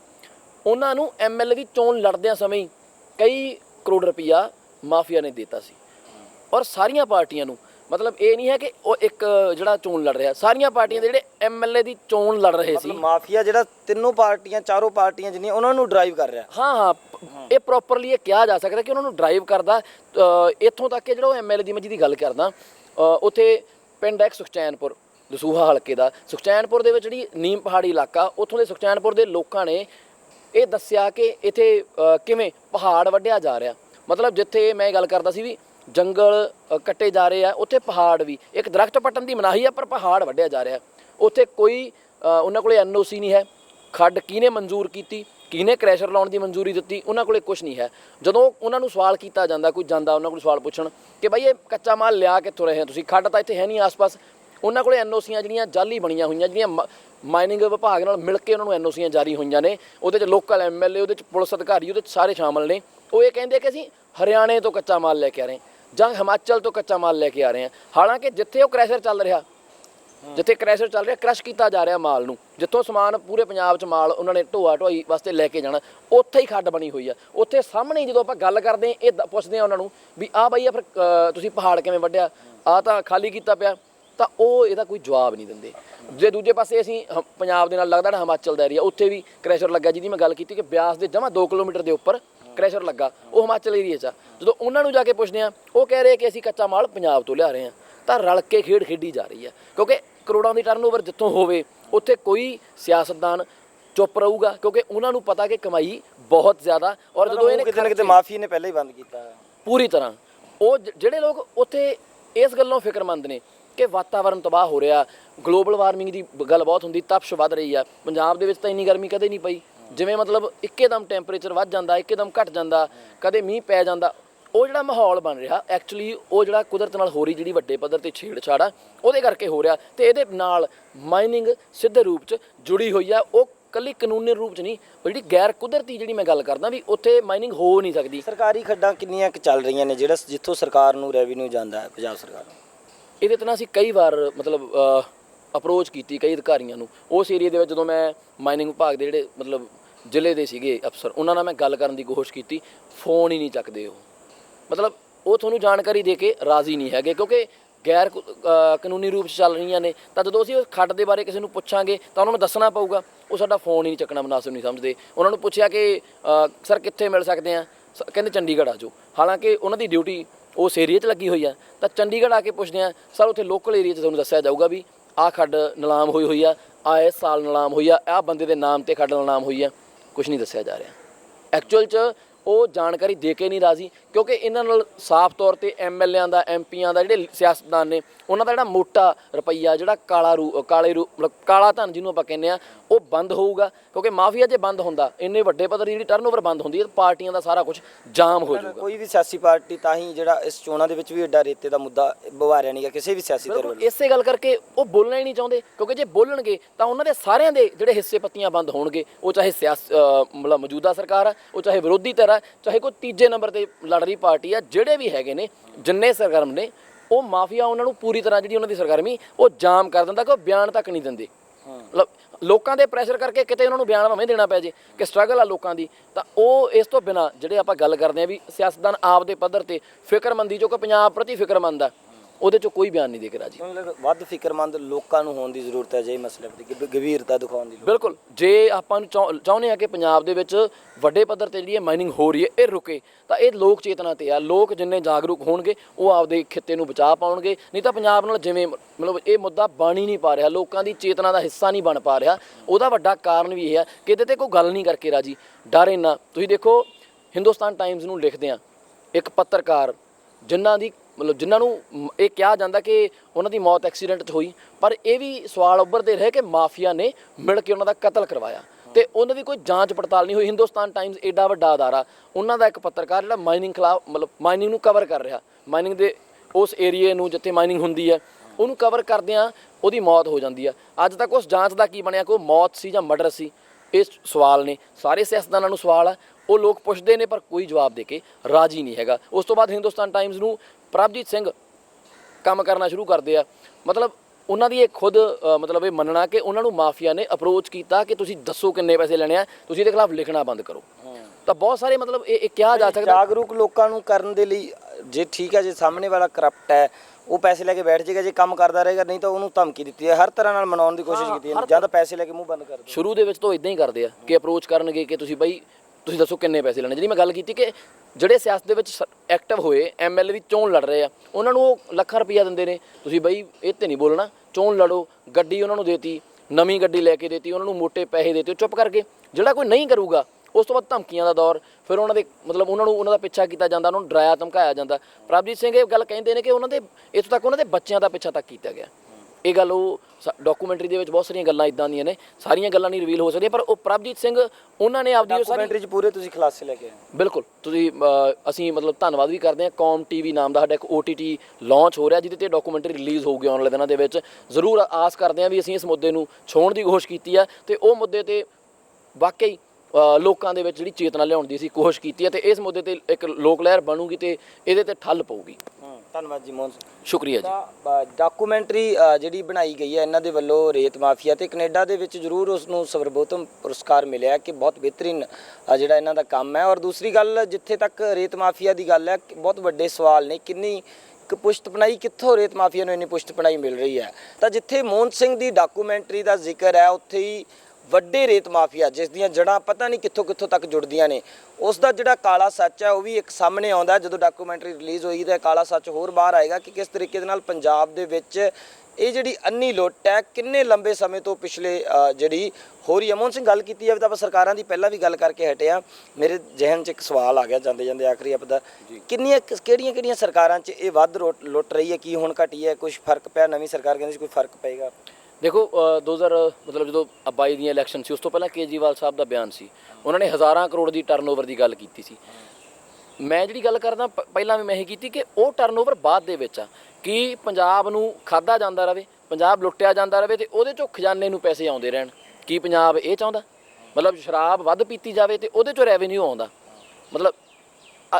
ਉਹਨਾਂ ਨੂੰ ਐਮਐਲਏ ਦੀ ਚੋਣ ਲੜਦਿਆਂ ਸਮੇਂ ਕਈ ਕਰੋੜ ਰੁਪਈਆ ਮਾਫੀਆ ਨੇ ਦਿੱਤਾ ਸੀ। ਔਰ ਸਾਰੀਆਂ ਪਾਰਟੀਆਂ ਨੂੰ ਮਤਲਬ ਇਹ ਨਹੀਂ ਹੈ ਕਿ ਉਹ ਇੱਕ ਜਿਹੜਾ ਚੋਣ ਲੜ ਰਿਹਾ। ਸਾਰੀਆਂ ਪਾਰਟੀਆਂ ਦੇ ਜਿਹੜੇ ਐਮਐਲਏ ਦੀ ਚੋਣ ਲੜ ਰਹੇ ਸੀ। ਮਤਲਬ ਮਾਫੀਆ ਜਿਹੜਾ ਤਿੰਨੋਂ ਪਾਰਟੀਆਂ ਚਾਰੋਂ ਪਾਰਟੀਆਂ ਜਿੰਨੀਆਂ ਉਹਨਾਂ ਨੂੰ ਡਰਾਈਵ ਕਰ ਰਿਹਾ। ਹਾਂ ਹਾਂ ਇਹ ਪ੍ਰੋਪਰਲੀ ਇਹ ਕਿਹਾ ਜਾ ਸਕਦਾ ਕਿ ਉਹਨਾਂ ਨੂੰ ਡਰਾਈਵ ਕਰਦਾ। ਇੱਥੋਂ ਤੱਕ ਕਿ ਜਿਹੜਾ ਉਹ ਐਮਐਲਏ ਦੀ ਮੈਂ ਜਿਹਦੀ ਗੱਲ ਕਰਦਾ ਉੱਥੇ ਪਿੰਡ ਹੈ ਸੁਖਚੈਨਪੁਰ ਦਸੂਹਾ ਹਲਕੇ ਦਾ। ਸੁਖਚੈਨਪੁਰ ਦੇ ਵਿੱਚ ਜਿਹੜੀ ਨੀਮ ਪਹਾੜੀ ਇਲਾਕਾ ਉੱਥੋਂ ਦੇ ਸੁਖਚੈਨਪੁਰ ਦੇ ਲੋਕਾਂ ਨੇ ਇਹ ਦੱਸਿਆ ਕਿ ਇੱਥੇ ਕਿਵੇਂ ਪਹਾੜ ਵੱਢਿਆ ਜਾ ਰਿਹਾ। ਮਤਲਬ ਜਿੱਥੇ ਮੈਂ ਗੱਲ ਕਰਦਾ ਸੀ ਵੀ ਜੰਗਲ ਅ, ਕੱਟੇ ਜਾ ਰਹੇ ਆ ਉੱਥੇ ਪਹਾੜ ਵੀ। ਇੱਕ ਦਰਖਤ ਪੱਟਣ ਦੀ ਮਨਾਹੀ ਆ ਪਰ ਪਹਾੜ ਵੱਢਿਆ ਜਾ ਰਿਹਾ। ਉੱਥੇ ਕੋਈ ਅ, ਉਹਨਾਂ ਕੋਲੇ ਐਨਓਸੀ ਨਹੀਂ ਹੈ। ਖੱਡ ਕਿਹਨੇ ਮਨਜ਼ੂਰ ਕੀਤੀ? ਕਿਹਨੇ ਕ੍ਰੈਸ਼ਰ ਲਾਉਣ ਦੀ ਮਨਜ਼ੂਰੀ ਦਿੱਤੀ? ਉਹਨਾਂ ਕੋਲੇ ਕੁਝ ਨਹੀਂ ਹੈ। ਜਦੋਂ ਉਹਨਾਂ ਨੂੰ ਸਵਾਲ ਕੀਤਾ ਜਾਂਦਾ ਕੋਈ ਜਾਂਦਾ ਉਹਨਾਂ ਕੋਲ ਸਵਾਲ ਪੁੱਛਣ ਕਿ ਭਾਈ ਇਹ ਕੱਚਾ ਮਾਲ ਲਿਆ ਕਿੱਥੋਂ ਰਹੇ ਹੋ ਤੁਸੀਂ? ਖੱਡ ਤਾਂ ਇੱਥੇ ਹੈ ਨਹੀਂ ਆਸ-ਪਾਸ। ਉਹਨਾਂ ਕੋਲੇ ਐਨਓਸੀਆਂ ਜਿਹੜੀਆਂ ਜਾਲੀ ਬਣੀਆਂ ਹੋਈਆਂ ਜਿਹੜੀਆਂ ਮਾਈਨਿੰਗ ਵਿਭਾਗ ਨਾਲ ਮਿਲ ਕੇ ਉਹਨਾਂ ਨੂੰ ਐਨਓਸੀਆਂ ਜਾਰੀ ਹੋਈਆਂ ਨੇ। ਉਹਦੇ 'ਚ ਲੋਕਲ ਐਮਐਲਏ ਉਹਦੇ 'ਚ ਪੁਲਿਸ ਅਧਿਕਾਰੀ ਉਹਦੇ 'ਚ ਸਾਰੇ ਸ਼ਾਮਲ ਨੇ। ਉਹ ਇਹ ਕਹਿੰਦੇ ਕਿ ਅਸੀਂ ਹਰਿਆਣੇ ਤੋਂ ਕੱਚਾ ਮਾਲ ਲੈ ਕੇ ਆ ਰਹੇ ਹਾਂ। ਜਾਂ ਹਿਮਾਚਲ ਤੋਂ ਕੱਚਾ ਮਾਲ ਲੈ ਕੇ ਆ ਰਹੇ ਹਾਂ ਹਾਲਾਂਕਿ ਜਿੱਥੇ ਉਹ ਕ੍ਰੈਸ਼ਰ ਚੱਲ ਰਿਹਾ ਜਿੱਥੇ ਕ੍ਰੈਸ਼ਰ ਚੱਲ ਰਿਹਾ ਕ੍ਰਸ਼ ਕੀਤਾ ਜਾ ਰਿਹਾ ਮਾਲ ਨੂੰ। ਜਿੱਥੋਂ ਸਮਾਨ ਪੂਰੇ ਪੰਜਾਬ 'ਚ ਮਾਲ ਉਹਨਾਂ ਨੇ ਢੋਆ ਢੋਈ ਵਾਸਤੇ ਲੈ ਕੇ ਜਾਣਾ ਉੱਥੇ ਹੀ ਖੱਡ ਬਣੀ ਹੋਈ ਆ। ਉੱਥੇ ਸਾਹਮਣੇ ਜਦੋਂ ਆਪਾਂ ਗੱਲ ਕਰਦੇ ਇਹ ਪੁੱਛਦੇ ਆ ਉਹਨਾਂ ਨੂੰ ਵੀ ਆ ਬਾਈ ਆ ਫਿਰ ਤੁਸੀਂ ਪਹਾੜ ਕਿਵੇਂ ਵੱਢਿਆ? ਆ ਤਾਂ ਖਾਲੀ ਕੀਤਾ ਪਿਆ। ਤਾਂ ਉਹ ਇਹਦਾ ਕੋਈ ਜਵਾਬ ਨਹੀਂ ਦਿੰਦੇ। ਜੇ ਦੂਜੇ ਪਾਸੇ ਅਸੀਂ ਪੰਜਾਬ ਦੇ ਨਾਲ ਲੱਗਦਾ ਨਾ ਹਿਮਾਚਲ ਦਾ ਏਰੀਆ ਉੱਥੇ ਵੀ ਕ੍ਰੈਸ਼ਰ ਲੱਗਾ ਜਿਹਦੀ ਮੈਂ ਗੱਲ ਕੀਤੀ ਕਿ ਬਿਆਸ ਦੇ ਜਮਾ 2 ਕਿਲੋਮੀਟਰ ਦੇ ਉੱਪਰ ਕ੍ਰੈਸ਼ਰ ਲੱਗਾ ਉਹ ਹਿਮਾਚਲ ਏਰੀਆ 'ਚ ਆ। ਜਦੋਂ ਉਹਨਾਂ ਨੂੰ ਜਾ ਕੇ ਪੁੱਛਦੇ ਆ ਉਹ ਕਹਿ ਰਹੇ ਕਿ ਅਸੀਂ ਕੱਚਾ ਮਾਲ ਪੰਜਾਬ ਤੋਂ ਲਿਆ ਰਹੇ ਹਾਂ ਤਾਂ ਰਲ ਕੇ ਖੇਡ ਖੇਡੀ ਜਾ ਰਹੀ ਹੈ। ਕਿਉਂਕਿ ਕਰੋੜਾਂ ਦੀ ਟਰਨਓਵਰ ਜਿੱਥੋਂ ਹੋਵੇ ਉੱਥੇ ਕੋਈ ਸਿਆਸਤਦਾਨ ਚੁੱਪ ਰਹੂਗਾ। ਕਿਉਂਕਿ ਉਹਨਾਂ ਨੂੰ ਪਤਾ ਕਿ ਕਮਾਈ ਬਹੁਤ ਜ਼ਿਆਦਾ ਔਰ ਜਦੋਂ ਇਹਨੇ ਕਿਤੇ ਨਾ ਕਿਤੇ ਮਾਫੀਆ ਨੇ ਪਹਿਲਾਂ ਹੀ ਬੰਦ ਕੀਤਾ ਪੂਰੀ ਤਰ੍ਹਾਂ। ਉਹ ਜਿਹੜੇ ਲੋਕ ਉੱਥੇ ਇਸ ਗੱਲੋਂ ਫਿਕਰਮੰਦ ਨੇ ਕਿ ਵਾਤਾਵਰਣ ਤਬਾਹ ਹੋ ਰਿਹਾ ਗਲੋਬਲ ਵਾਰਮਿੰਗ ਦੀ ਗੱਲ ਬਹੁਤ ਹੁੰਦੀ ਤਪਸ਼ ਵੱਧ ਰਹੀ ਆ। ਪੰਜਾਬ ਦੇ ਵਿੱਚ ਤਾਂ ਇੰਨੀ ਗਰਮੀ ਕਦੇ ਨਹੀਂ ਪਈ। ਜਿਵੇਂ ਮਤਲਬ ਇੱਕੇਦਮ ਟੈਂਪਰੇਚਰ ਵੱਧ ਜਾਂਦਾ ਇੱਕੇਦਮ ਘਟ ਜਾਂਦਾ ਕਦੇ ਮੀਂਹ ਪੈ ਜਾਂਦਾ ਉਹ ਜਿਹੜਾ ਮਾਹੌਲ ਬਣ ਰਿਹਾ ਐਕਚੁਅਲੀ ਉਹ ਜਿਹੜਾ ਕੁਦਰਤ ਨਾਲ ਹੋ ਰਹੀ ਜਿਹੜੀ ਵੱਡੇ ਪੱਧਰ ਤੇ ਛੇੜਛਾੜ ਆ ਉਹਦੇ ਕਰਕੇ ਹੋ ਰਿਹਾ ਤੇ ਇਹਦੇ ਨਾਲ ਮਾਈਨਿੰਗ ਸਿੱਧੇ ਰੂਪ 'ਚ ਜੁੜੀ ਹੋਈ ਆ ਉਹ ਕੱਲੀ ਕਾਨੂੰਨੀ ਰੂਪ 'ਚ ਨਹੀਂ ਉਹ ਜਿਹੜੀ ਗੈਰ ਕੁਦਰਤੀ ਜਿਹੜੀ ਮੈਂ ਗੱਲ ਕਰਦਾ ਵੀ ਉੱਥੇ ਮਾਈਨਿੰਗ ਹੋ ਨਹੀਂ ਸਕਦੀ। ਸਰਕਾਰੀ ਖੱਡਾਂ ਕਿੰਨੀਆਂ ਕੁ ਚੱਲ ਰਹੀਆਂ ਨੇ ਜਿਹੜਾ ਜਿੱਥੋਂ ਸਰਕਾਰ ਨੂੰ ਰੈਵਨਿਊ ਜਾਂਦਾ ਹੈ ਪੰਜਾਬ ਸਰਕਾਰ ਨੂੰ? ਇਹਦੇ ਤੇ ਨਾ ਅਸੀਂ ਕਈ ਵਾਰ ਮਤਲਬ ਅਪਰੋਚ ਕੀਤੀ ਕਈ ਅਧਿਕਾਰੀਆਂ ਨੂੰ ਉਸ ਏਰੀਆ ਦੇ ਵਿੱਚ ਜਦੋਂ ਮੈਂ ਮਾਈਨਿੰਗ ਵਿਭਾਗ ਦੇ ਜਿਹੜੇ ਮਤਲਬ ਜ਼ਿਲ੍ਹੇ ਦੇ ਸੀਗੇ ਅਫਸਰ, ਉਹਨਾਂ ਨਾਲ ਮੈਂ ਗੱਲ ਕਰਨ ਦੀ ਕੋਸ਼ਿਸ਼ ਕੀਤੀ, ਫੋਨ ਹੀ ਨਹੀਂ ਚੱਕਦੇ ਉਹ। ਮਤਲਬ ਉਹ ਤੁਹਾਨੂੰ ਜਾਣਕਾਰੀ ਦੇ ਕੇ ਰਾਜ਼ੀ ਨਹੀਂ ਹੈਗੇ, ਕਿਉਂਕਿ ਗੈਰ ਕਾਨੂੰਨੀ ਰੂਪ 'ਚ ਚੱਲ ਰਹੀਆਂ ਨੇ। ਤਾਂ ਜਦੋਂ ਅਸੀਂ ਉਸ ਖੱਡ ਦੇ ਬਾਰੇ ਕਿਸੇ ਨੂੰ ਪੁੱਛਾਂਗੇ, ਤਾਂ ਉਹਨਾਂ ਨੂੰ ਦੱਸਣਾ ਪਊਗਾ। ਉਹ ਸਾਡਾ ਫੋਨ ਹੀ ਨਹੀਂ ਚੱਕਣਾ, ਮੁਨਾਸਿਬ ਨਹੀਂ ਸਮਝਦੇ। ਉਹਨਾਂ ਨੂੰ ਪੁੱਛਿਆ ਕਿ ਸਰ, ਕਿੱਥੇ ਮਿਲ ਸਕਦੇ ਆ? ਸ- ਕਹਿੰਦੇ ਚੰਡੀਗੜ੍ਹ ਆ ਜਾਓ। ਹਾਲਾਂਕਿ ਉਹਨਾਂ ਦੀ ਡਿਊਟੀ ਉਸ ਏਰੀਆ 'ਚ ਲੱਗੀ ਹੋਈ ਆ। ਤਾਂ ਚੰਡੀਗੜ੍ਹ ਆ ਕੇ ਪੁੱਛਦੇ ਆ, ਸਰ, ਉੱਥੇ ਲੋਕਲ ਏਰੀਆ 'ਚ ਤੁਹਾਨੂੰ ਦੱਸਿਆ ਜਾਊਗਾ ਵੀ ਆਹ ਖੱਡ ਨਿਲਾਮ ਹੋਈ ਹੋਈ ਆ ਆ ਇਸ ਸਾਲ ਨਿਲਾਮ ਹੋਈ ਆ, ਆਹ ਬੰਦੇ ਦੇ ਨਾਮ ਤੇ ਖੱਡ ਨਿਲਾਮ ਹੋਈ ਆ। ਕੁਝ ਨਹੀਂ ਦੱਸਿਆ ਜਾ ਰਿਹਾ। ਐਕਚੁਅਲ 'ਚ ਉਹ ਜਾਣਕਾਰੀ ਦੇ ਕੇ ਨਹੀਂ ਰਾਜ਼ੀ ਕਿਉਂਕਿ ਇਹਨਾਂ ਨਾਲ ਸਾਫ਼ ਤੌਰ ਤੇ ਐਮਐਲਏਆਂ ਦਾ ਐਮਪੀਆਂ ਦਾ ਜਿਹੜੇ ਸਿਆਸਤਦਾਨ ਨੇ ਉਹਨਾਂ ਦਾ ਜਿਹੜਾ ਮੋਟਾ ਰੁਪਈਆ ਜਿਹੜਾ ਕਾਲਾ ਰੂ ਕਾਲੇ ਰੂ ਮਤਲਬ ਕਾਲਾ ਧਨ ਜਿਹਨੂੰ ਆਪਾਂ ਕਹਿੰਦੇ ਆ ਉਹ ਬੰਦ ਹੋਊਗਾ ਕਿਉਂਕਿ ਮਾਫੀਆ ਜੇ ਬੰਦ ਹੁੰਦਾ ਇੰਨੇ ਵੱਡੇ ਪੱਧਰ ਦੀ ਜਿਹੜੀ ਟਰਨਓਵਰ ਬੰਦ ਹੁੰਦੀ ਹੈ ਤਾਂ ਪਾਰਟੀਆਂ ਦਾ ਸਾਰਾ ਕੁਝ ਜਾਮ ਹੋ ਜਾਊਗਾ। ਕੋਈ ਵੀ ਸਿਆਸੀ ਪਾਰਟੀ ਤਾਂ ਹੀ ਜਿਹੜਾ ਇਸ ਚੋਣਾਂ ਦੇ ਵਿੱਚ ਵੀ ਐਡਾ ਰੇਤੇ ਦਾ ਮੁੱਦਾ ਬਵਾਰਿਆ ਨਹੀਂਗਾ ਕਿਸੇ ਵੀ ਸਿਆਸੀ ਵੱਲੋਂ। ਇਸੇ ਗੱਲ ਕਰਕੇ ਉਹ ਬੋਲਣਾ ਹੀ ਨਹੀਂ ਚਾਹੁੰਦੇ ਕਿਉਂਕਿ ਜੇ ਬੋਲਣਗੇ ਤਾਂ ਉਹਨਾਂ ਦੇ ਸਾਰਿਆਂ ਦੇ ਜਿਹੜੇ ਹਿੱਸੇ ਪੱਤੀਆਂ ਬੰਦ ਹੋਣਗੇ ਉਹ ਚਾਹੇ ਸਿਆਸ ਮਤਲਬ ਮੌਜੂਦਾ ਸਰਕਾਰ ਆ ਉਹ ਚਾਹੇ ਵਿਰੋਧੀ ਧਿਰ ਆ ਚਾਹੇ ਕੋਈ ਤੀਜੇ ਨੰਬਰ ਤੇ ਲੜ ਰਹੀ ਪਾਰਟੀ ਆ ਜਿਹੜੇ ਵੀ ਹੈਗੇ ਨੇ ਜਿੰਨੇ ਸਰਗਰਮ ਨੇ ਉਹ ਮਾਫੀਆ ਉਹਨਾਂ ਨੂੰ ਪੂਰੀ ਤਰ੍ਹਾਂ ਜਿਹੜੀ ਉਹਨਾਂ ਦੀ ਸਰਗਰਮੀ ਉਹ ਜਾਮ ਕਰ ਦਿੰਦਾ ਕਿ ਉਹ ਬਿਆਨ ਤੱਕ ਨਹੀਂ ਦਿੰਦੇ। ਮਤਲਬ ਲੋਕਾਂ ਦੇ ਪ੍ਰੈਸ਼ਰ ਕਰਕੇ ਕਿਤੇ ਉਹਨਾਂ ਨੂੰ ਬਿਆਨ ਭਾਵੇਂ ਦੇਣਾ ਪੈ ਜੇ ਕਿ ਸਟਰਗਲ ਆ ਲੋਕਾਂ ਦੀ ਤਾਂ ਉਹ ਇਸ ਤੋਂ ਬਿਨਾ ਜਿਹੜੇ ਆਪਾਂ ਗੱਲ ਕਰਦੇ ਆ ਵੀ ਸਿਆਸਤਦਾਨ ਆਪ ਦੇ ਪੱਧਰ ਤੇ ਫਿਕਰਮੰਦੀ ਜੋ ਕਿ ਪੰਜਾਬ ਪ੍ਰਤੀ ਫਿਕਰਮੰਦ ਆ ਉਹਦੇ ਚੋਂ ਕੋਈ ਬਿਆਨ ਨਹੀਂ ਦੇ ਕੇ ਰਾਜੀ। ਵੱਧ ਫਿਕਰਮੰਦ ਲੋਕਾਂ ਨੂੰ ਹੋਣ ਦੀ ਜ਼ਰੂਰਤ ਹੈ ਜੇ ਮਸਲੇ ਦੀ ਗੰਭ- ਗੰਭੀਰਤਾ ਦਿਖਾਉਣ ਦੀ ਬਿਲਕੁਲ। ਜੇ ਆਪਾਂ ਨੂੰ ਚਾਹੁ- ਚਾਹੁੰਦੇ ਆ ਕਿ ਪੰਜਾਬ ਦੇ ਵਿੱਚ ਵੱਡੇ ਪੱਧਰ ਤੇ ਜਿਹੜੀ ਮਾਈਨਿੰਗ ਹੋ ਰਹੀ ਹੈ ਇਹ ਰੁਕੇ ਤਾਂ ਇਹ ਲੋਕ ਚੇਤਨਾ ਤੇ ਆ। ਲੋਕ ਜਿੰਨੇ ਜਾਗਰੂਕ ਹੋਣਗੇ ਉਹ ਆਪਦੇ ਖਿੱਤੇ ਨੂੰ ਬਚਾ ਪਾਉਣਗੇ। ਨਹੀਂ ਤਾਂ ਪੰਜਾਬ ਨਾਲ ਜਿਵੇਂ ਮਤਲਬ ਇਹ ਮੁੱਦਾ ਬਣ ਹੀ ਨਹੀਂ ਪਾ ਰਿਹਾ। ਲੋਕਾਂ ਦੀ ਚੇਤਨਾ ਦਾ ਹਿੱਸਾ ਨਹੀਂ ਬਣ ਪਾ ਰਿਹਾ। ਉਹਦਾ ਵੱਡਾ ਕਾਰਨ ਵੀ ਇਹ ਆ ਕਿ ਇਹਦੇ ਤੇ ਕੋਈ ਗੱਲ ਨਹੀਂ ਕਰਕੇ ਰਾਜੀ। ਡਰ ਇੰਨਾ। ਤੁਸੀਂ ਦੇਖੋ ਹਿੰਦੁਸਤਾਨ ਟਾਈਮਜ਼ ਨੂੰ ਲਿਖਦੇ ਆ ਇੱਕ ਪੱਤਰਕਾਰ ਜਿਨ੍ਹਾਂ ਦੀ ਮਤਲਬ ਜਿਨ੍ਹਾਂ ਨੂੰ ਇਹ ਕਿਹਾ ਜਾਂਦਾ ਕਿ ਉਹਨਾਂ ਦੀ ਮੌਤ ਐਕਸੀਡੈਂਟ 'ਚ ਹੋਈ, ਪਰ ਇਹ ਵੀ ਸਵਾਲ ਉੱਭਰਦੇ ਰਹੇ ਕਿ ਮਾਫੀਆ ਨੇ ਮਿਲ ਕੇ ਉਹਨਾਂ ਦਾ ਕਤਲ ਕਰਵਾਇਆ। ਤੇ ਉਹਨਾਂ ਦੀ ਕੋਈ ਜਾਂਚ ਪੜਤਾਲ ਨਹੀਂ ਹੋਈ। ਹਿੰਦੁਸਤਾਨ ਟਾਈਮਜ਼ ਏਡਾ ਵੱਡਾ ਅਦਾਰਾ, ਉਹਨਾਂ ਦਾ ਇੱਕ ਪੱਤਰਕਾਰ ਜਿਹੜਾ ਮਾਈਨਿੰਗ ਖਿਲਾਫ, ਮਤਲਬ ਮਾਈਨਿੰਗ ਨੂੰ ਕਵਰ ਕਰ ਰਿਹਾ। ਮਾਈਨਿੰਗ ਦੇ ਉਸ ਏਰੀਏ ਨੂੰ ਜਿੱਥੇ ਮਾਈਨਿੰਗ ਹੁੰਦੀ ਹੈ, ਉਹਨੂੰ ਕਵਰ ਕਰਦਿਆਂ ਉਹਦੀ ਮੌਤ ਹੋ ਜਾਂਦੀ ਆ ਅੱਜ ਤੱਕ ਉਸ ਜਾਂਚ ਦਾ ਕੀ ਬਣਿਆ ਕੋਈ ਮੌਤ ਸੀ ਜਾਂ ਮਰਡਰ ਸੀ? ਇਹ ਸਵਾਲ ਨੇ। ਸਾਰੇ ਸਿਆਸਤਦਾਨਾਂ ਨੂੰ ਸਵਾਲ ਆ। ਉਹ ਲੋਕ ਪੁੱਛਦੇ ਨੇ, ਪਰ ਕੋਈ ਜਵਾਬ ਦੇ ਕੇ ਰਾਜੀ ਨਹੀਂ ਹੈਗਾ। ਉਸ ਤੋਂ ਬਾਅਦ ਹਿੰਦੁਸਤਾਨ ਟਾਈਮਜ਼ ਨੂੰ ਪ੍ਰਭਜੀਤ ਸਿੰਘ ਕੰਮ ਕਰਨਾ ਸ਼ੁਰੂ ਕਰਦੇ ਆ। ਮਤਲਬ ਉਹਨਾਂ ਦੀ ਇਹ ਖੁਦ ਮਤਲਬ ਇਹ ਮੰਨਣਾ ਕਿ ਉਹਨਾਂ ਨੂੰ ਮਾਫੀਆ ਨੇ ਅਪਰੋਚ ਕੀਤਾ ਕਿ ਤੁਸੀਂ ਦੱਸੋ ਕਿੰਨੇ ਪੈਸੇ ਲੈਣੇ ਆ ਤੁਸੀਂ ਇਹਦੇ ਖਿਲਾਫ ਲਿਖਣਾ ਬੰਦ ਕਰੋ। ਤਾਂ ਬਹੁਤ ਸਾਰੇ ਮਤਲਬ ਇਹ ਇਹ ਕਿਹਾ ਜਾ ਸਕਦਾ। ਜਾਗਰੂਕ ਲੋਕਾਂ ਨੂੰ ਕਰਨ ਦੇ ਲਈ ਜੇ ਠੀਕ ਹੈ ਜੇ ਸਾਹਮਣੇ ਵਾਲਾ ਕਰਪਟ ਹੈ ਉਹ ਪੈਸੇ ਲੈ ਕੇ ਬੈਠ ਜਾਏਗਾ ਜੇ ਕੰਮ ਕਰਦਾ ਰਹੇਗਾ ਨਹੀਂ ਤਾਂ ਉਹਨੂੰ ਧਮਕੀ ਦਿੱਤੀ ਹੈ। ਹਰ ਤਰ੍ਹਾਂ ਨਾਲ ਮਨਾਉਣ ਦੀ ਕੋਸ਼ਿਸ਼ ਕੀਤੀ ਹੈ। ਜਾਂ ਤਾਂ ਪੈਸੇ ਲੈ ਕੇ ਮੂੰਹ ਬੰਦ ਕਰ ਸ਼ੁਰੂ ਦੇ ਵਿੱਚ ਤਾਂ ਇਦਾਂ ਹੀ ਕਰਦੇ ਆ ਕਿ ਅਪਰੋਚ ਕਰਨਗੇ ਕਿ ਤੁਸੀਂ ਬਾਈ ਤੁਸੀਂ ਦੱਸੋ ਕਿੰਨੇ ਪੈਸੇ ਲੈਣੇ। ਜਿਹੜੀ ਮੈਂ ਗੱਲ ਕੀਤੀ ਕਿ ਜਿਹੜੇ ਸਿਆਸਤ ਦੇ ਵਿੱਚ ਐਕਟਿਵ ਹੋਏ ਐਮਐਲਏ ਦੀ ਚੋਣ ਲੜ ਰਹੇ ਆ, ਉਹਨਾਂ ਨੂੰ ਉਹ ਲੱਖਾਂ ਰੁਪਈਆ ਦਿੰਦੇ ਨੇ। ਤੁਸੀਂ ਬਈ ਇਹ ਤੇ ਨਹੀਂ ਬੋਲਣਾ, ਚੋਣ ਲੜੋ, ਗੱਡੀ ਉਹਨਾਂ ਨੂੰ ਦੇਤੀ, ਨਵੀਂ ਗੱਡੀ ਲੈ ਕੇ ਦੇਤੀ, ਉਹਨਾਂ ਨੂੰ ਮੋٹے ਪੈਸੇ ਦੇਤੇ, ਉਹ ਚੁੱਪ ਕਰਕੇ ਜਿਹੜਾ ਕੋਈ ਨਹੀਂ ਕਰੂਗਾ, ਉਸ ਤੋਂ ਬਾਅਦ ਧਮਕੀਆਂ ਦਾ ਦੌਰ, ਫਿਰ ਉਹਨਾਂ ਦੇ, ਮਤਲਬ ਉਹਨਾਂ ਨੂੰ, ਉਹਨਾਂ ਦਾ ਪਿੱਛਾ ਕੀਤਾ ਜਾਂਦਾ, ਉਹਨਾਂ ਨੂੰ ਡਰਾਇਆ, ਧਮਕਾਇਆ ਜਾਂਦਾ। ਪ੍ਰਭਜੀਤ ਸਿੰਘ ਇਹ ਗੱਲ ਕਹਿੰਦੇ ਨੇ ਕਿ ਉਹਨਾਂ ਦੇ, ਇੱਥੋਂ ਤੱਕ ਉਹਨਾਂ ਦੇ ਬੱਚਿਆਂ ਦਾ ਪਿੱਛਾ ਤੱਕ ਕੀਤਾ ਗਿਆ। ਇਹ ਗੱਲ ਉਹ ਡਾਕੂਮੈਂਟਰੀ ਦੇ ਵਿੱਚ ਬਹੁਤ ਸਾਰੀਆਂ ਗੱਲਾਂ ਇਦਾਂ ਦੀਆਂ ਨੇ ਸਾਰੀਆਂ ਗੱਲਾਂ ਨਹੀਂ ਰਿਵੀਲ ਹੋ ਸਕਦੀਆਂ ਪਰ ਉਹ ਪ੍ਰਭਜੀਤ ਸਿੰਘ ਉਹਨਾਂ ਨੇ ਆਪਦੀ ਉਹ ਸਾਰੀ ਡਾਕੂਮੈਂਟਰੀ 'ਚ ਪੂਰੇ ਤੁਸੀਂ ਖੁਲਾਸੇ ਲੈ ਕੇ ਆਏ ਬਿਲਕੁਲ ਤੁਸੀਂ ਅ, ਅਸੀਂ ਮਤਲਬ ਧੰਨਵਾਦ ਵੀ ਕਰਦੇ ਹਾਂ ਕੌਮ ਟੀਵੀ ਨਾਮ ਦਾ ਸਾਡਾ ਇੱਕ OTT ਲਾਂਚ ਹੋ ਰਿਹਾ ਜਿਹਦੇ ਤੇ ਡਾਕੂਮੈਂਟਰੀ ਰਿਲੀਜ਼ ਹੋਊਗੀ ਆਉਣ ਵਾਲੇ ਦਿਨਾਂ ਦੇ ਵਿੱਚ। ਜ਼ਰੂਰ ਆਸ ਕਰਦੇ ਹਾਂ ਵੀ ਅਸੀਂ ਇਸ ਮੁੱਦੇ ਨੂੰ ਛੋਣ ਦੀ ਕੋਸ਼ਿਸ਼ ਕੀਤੀ ਆ ਤੇ ਉਹ ਮੁੱਦੇ ਤੇ ਵਾਕਈ ਅ, ਲੋਕਾਂ ਦੇ ਵਿੱਚ ਜਿਹੜੀ ਚੇਤਨਾ ਲਿਆਉਣ ਦੀ ਅਸੀਂ ਕੋਸ਼ਿਸ਼ ਕੀਤੀ ਹੈ ਤੇ ਇਸ ਮੁੱਦੇ ਤੇ ਇੱਕ ਲੋਕ ਲਹਿਰ ਬਣੂਗੀ ਤੇ ਇਹਦੇ ਤੇ ਠੱਲ ਪਊਗੀ। ਹੂੰ ਧੰਨਵਾਦ ਜੀ ਮੋਹਨ ਸਿੰਘ। ਸ਼ੁਕਰੀਆ ਜੀ। ਤਾਂ ਡਾਕੂਮੈਂਟਰੀ ਜਿਹੜੀ ਬਣਾਈ ਗਈ ਹੈ ਇਹਨਾਂ ਦੇ ਵੱਲੋਂ ਰੇਤ ਮਾਫੀਆ ਤੇ ਕੈਨੇਡਾ ਦੇ ਵਿੱਚ ਜ਼ਰੂਰ ਉਸ ਨੂੰ ਸਰਵੋਤਮ ਪੁਰਸਕਾਰ ਮਿਲਿਆ ਕਿ ਬਹੁਤ ਬਿਹਤਰੀਨ ਜਿਹੜਾ ਇਹਨਾਂ ਦਾ ਕੰਮ ਹੈ। ਔਰ ਦੂਸਰੀ ਗੱਲ ਜਿੱਥੇ ਤੱਕ ਰੇਤ ਮਾਫੀਆ ਦੀ ਗੱਲ ਹੈ ਬਹੁਤ ਵੱਡੇ ਸਵਾਲ ਨੇ ਕਿੰਨੀ ਕੁ ਪੁਸ਼ਤਪਨਾਈ ਕਿੱਥੋਂ ਰੇਤ ਮਾਫੀਆ ਨੂੰ ਇੰਨੀ ਪੁਸ਼ਤਪਨਾਈ ਮਿਲ ਰਹੀ ਹੈ? ਤਾਂ ਜਿੱਥੇ ਮੋਹਨ ਸਿੰਘ ਦੀ ਡਾਕੂਮੈਂਟਰੀ ਦਾ ਜ਼ਿਕਰ ਹੈ ਉੱਥੇ ਹੀ ਵੱਡੇ ਰੇਤ ਮਾਫੀਆ ਜਿਸ ਦੀਆਂ ਜੜਾਂ ਪਤਾ ਨਹੀਂ ਕਿੱਥੋਂ ਕਿੱਥੋਂ ਤੱਕ ਜੁੜਦੀਆਂ ਨੇ। ਉਸ ਦਾ ਜਿਹੜਾ ਕਾਲਾ ਸੱਚ ਹੈ ਉਹ ਵੀ ਇੱਕ ਸਾਹਮਣੇ ਆਉਂਦਾ। ਜਦੋਂ ਡਾਕੂਮੈਂਟਰੀ ਰਿਲੀਜ਼ ਹੋਈ ਤਾਂ ਕਾਲਾ ਸੱਚ ਹੋਰ ਬਾਹਰ ਆਏਗਾ ਕਿ ਕਿਸ ਤਰੀਕੇ ਦੇ ਨਾਲ ਪੰਜਾਬ ਦੇ ਵਿੱਚ ਇਹ ਜਿਹੜੀ ਅੰਨੀ ਲੁੱਟ ਹੈ ਕਿੰਨੇ ਲੰਬੇ ਸਮੇਂ ਤੋਂ ਪਿਛਲੇ ਜਿਹੜੀ ਹੋ ਰਹੀ ਹੈ। ਮੋਹਨ ਸਿੰਘ ਗੱਲ ਕੀਤੀ ਜਾਵੇ ਤਾਂ ਆਪਾਂ ਸਰਕਾਰਾਂ ਦੀ ਪਹਿਲਾਂ ਵੀ ਗੱਲ ਕਰਕੇ ਹਟੇ ਆ ਮੇਰੇ ਜ਼ਿਹਨ 'ਚ ਇੱਕ ਸਵਾਲ ਆ ਗਿਆ ਜਾਂਦੇ ਜਾਂਦੇ ਆਖਰੀ ਆਪਦਾ। ਕਿੰਨੀਆਂ ਕਿਹੜੀਆਂ ਕਿਹੜੀਆਂ ਸਰਕਾਰਾਂ 'ਚ ਇਹ ਵੱਧ ਲੁੱਟ ਰਹੀ ਹੈ? ਕੀ ਹੁਣ ਘਟੀ ਹੈ? ਕੁਝ ਫ਼ਰਕ ਪਿਆ? ਨਵੀਂ ਸਰਕਾਰ ਕਹਿੰਦੀ ਸੀ ਕੋਈ ਫ਼ਰਕ ਪਏਗਾ? ਦੇਖੋ ਅ, 2000 ਮਤਲਬ ਜਦੋਂ 22 ਦੀਆਂ ਇਲੈਕਸ਼ਨ ਸੀ ਉਸ ਤੋਂ ਪਹਿਲਾਂ ਕੇਜਰੀਵਾਲ ਸਾਹਿਬ ਦਾ ਬਿਆਨ ਸੀ। ਉਹਨਾਂ ਨੇ ਹਜ਼ਾਰਾਂ ਕਰੋੜ ਦੀ ਟਰਨਓਵਰ ਦੀ ਗੱਲ ਕੀਤੀ ਸੀ। ਮੈਂ ਜਿਹੜੀ ਗੱਲ ਕਰਦਾ ਪ- ਪਹਿਲਾਂ ਵੀ ਮੈਂ ਇਹ ਕੀਤੀ ਕਿ ਉਹ ਟਰਨਓਵਰ ਬਾਅਦ ਦੇ ਵਿੱਚ ਆ ਕਿ ਪੰਜਾਬ ਨੂੰ ਖਾਦਾ ਜਾਂਦਾ ਰਹੇ ਪੰਜਾਬ ਲੁੱਟਿਆ ਜਾਂਦਾ ਰਹੇ ਤੇ ਉਹਦੇ ਚੋਂ ਖਜ਼ਾਨੇ ਨੂੰ ਪੈਸੇ ਆਉਂਦੇ ਰਹਿਣ। ਕੀ ਪੰਜਾਬ ਇਹ ਚਾਹੁੰਦਾ? ਮਤਲਬ ਸ਼ਰਾਬ ਵੱਧ ਪੀਤੀ ਜਾਵੇ ਤੇ ਉਹਦੇ ਚੋਂ ਰੈਵਨਿਊ ਆਉਂਦਾ। ਮਤਲਬ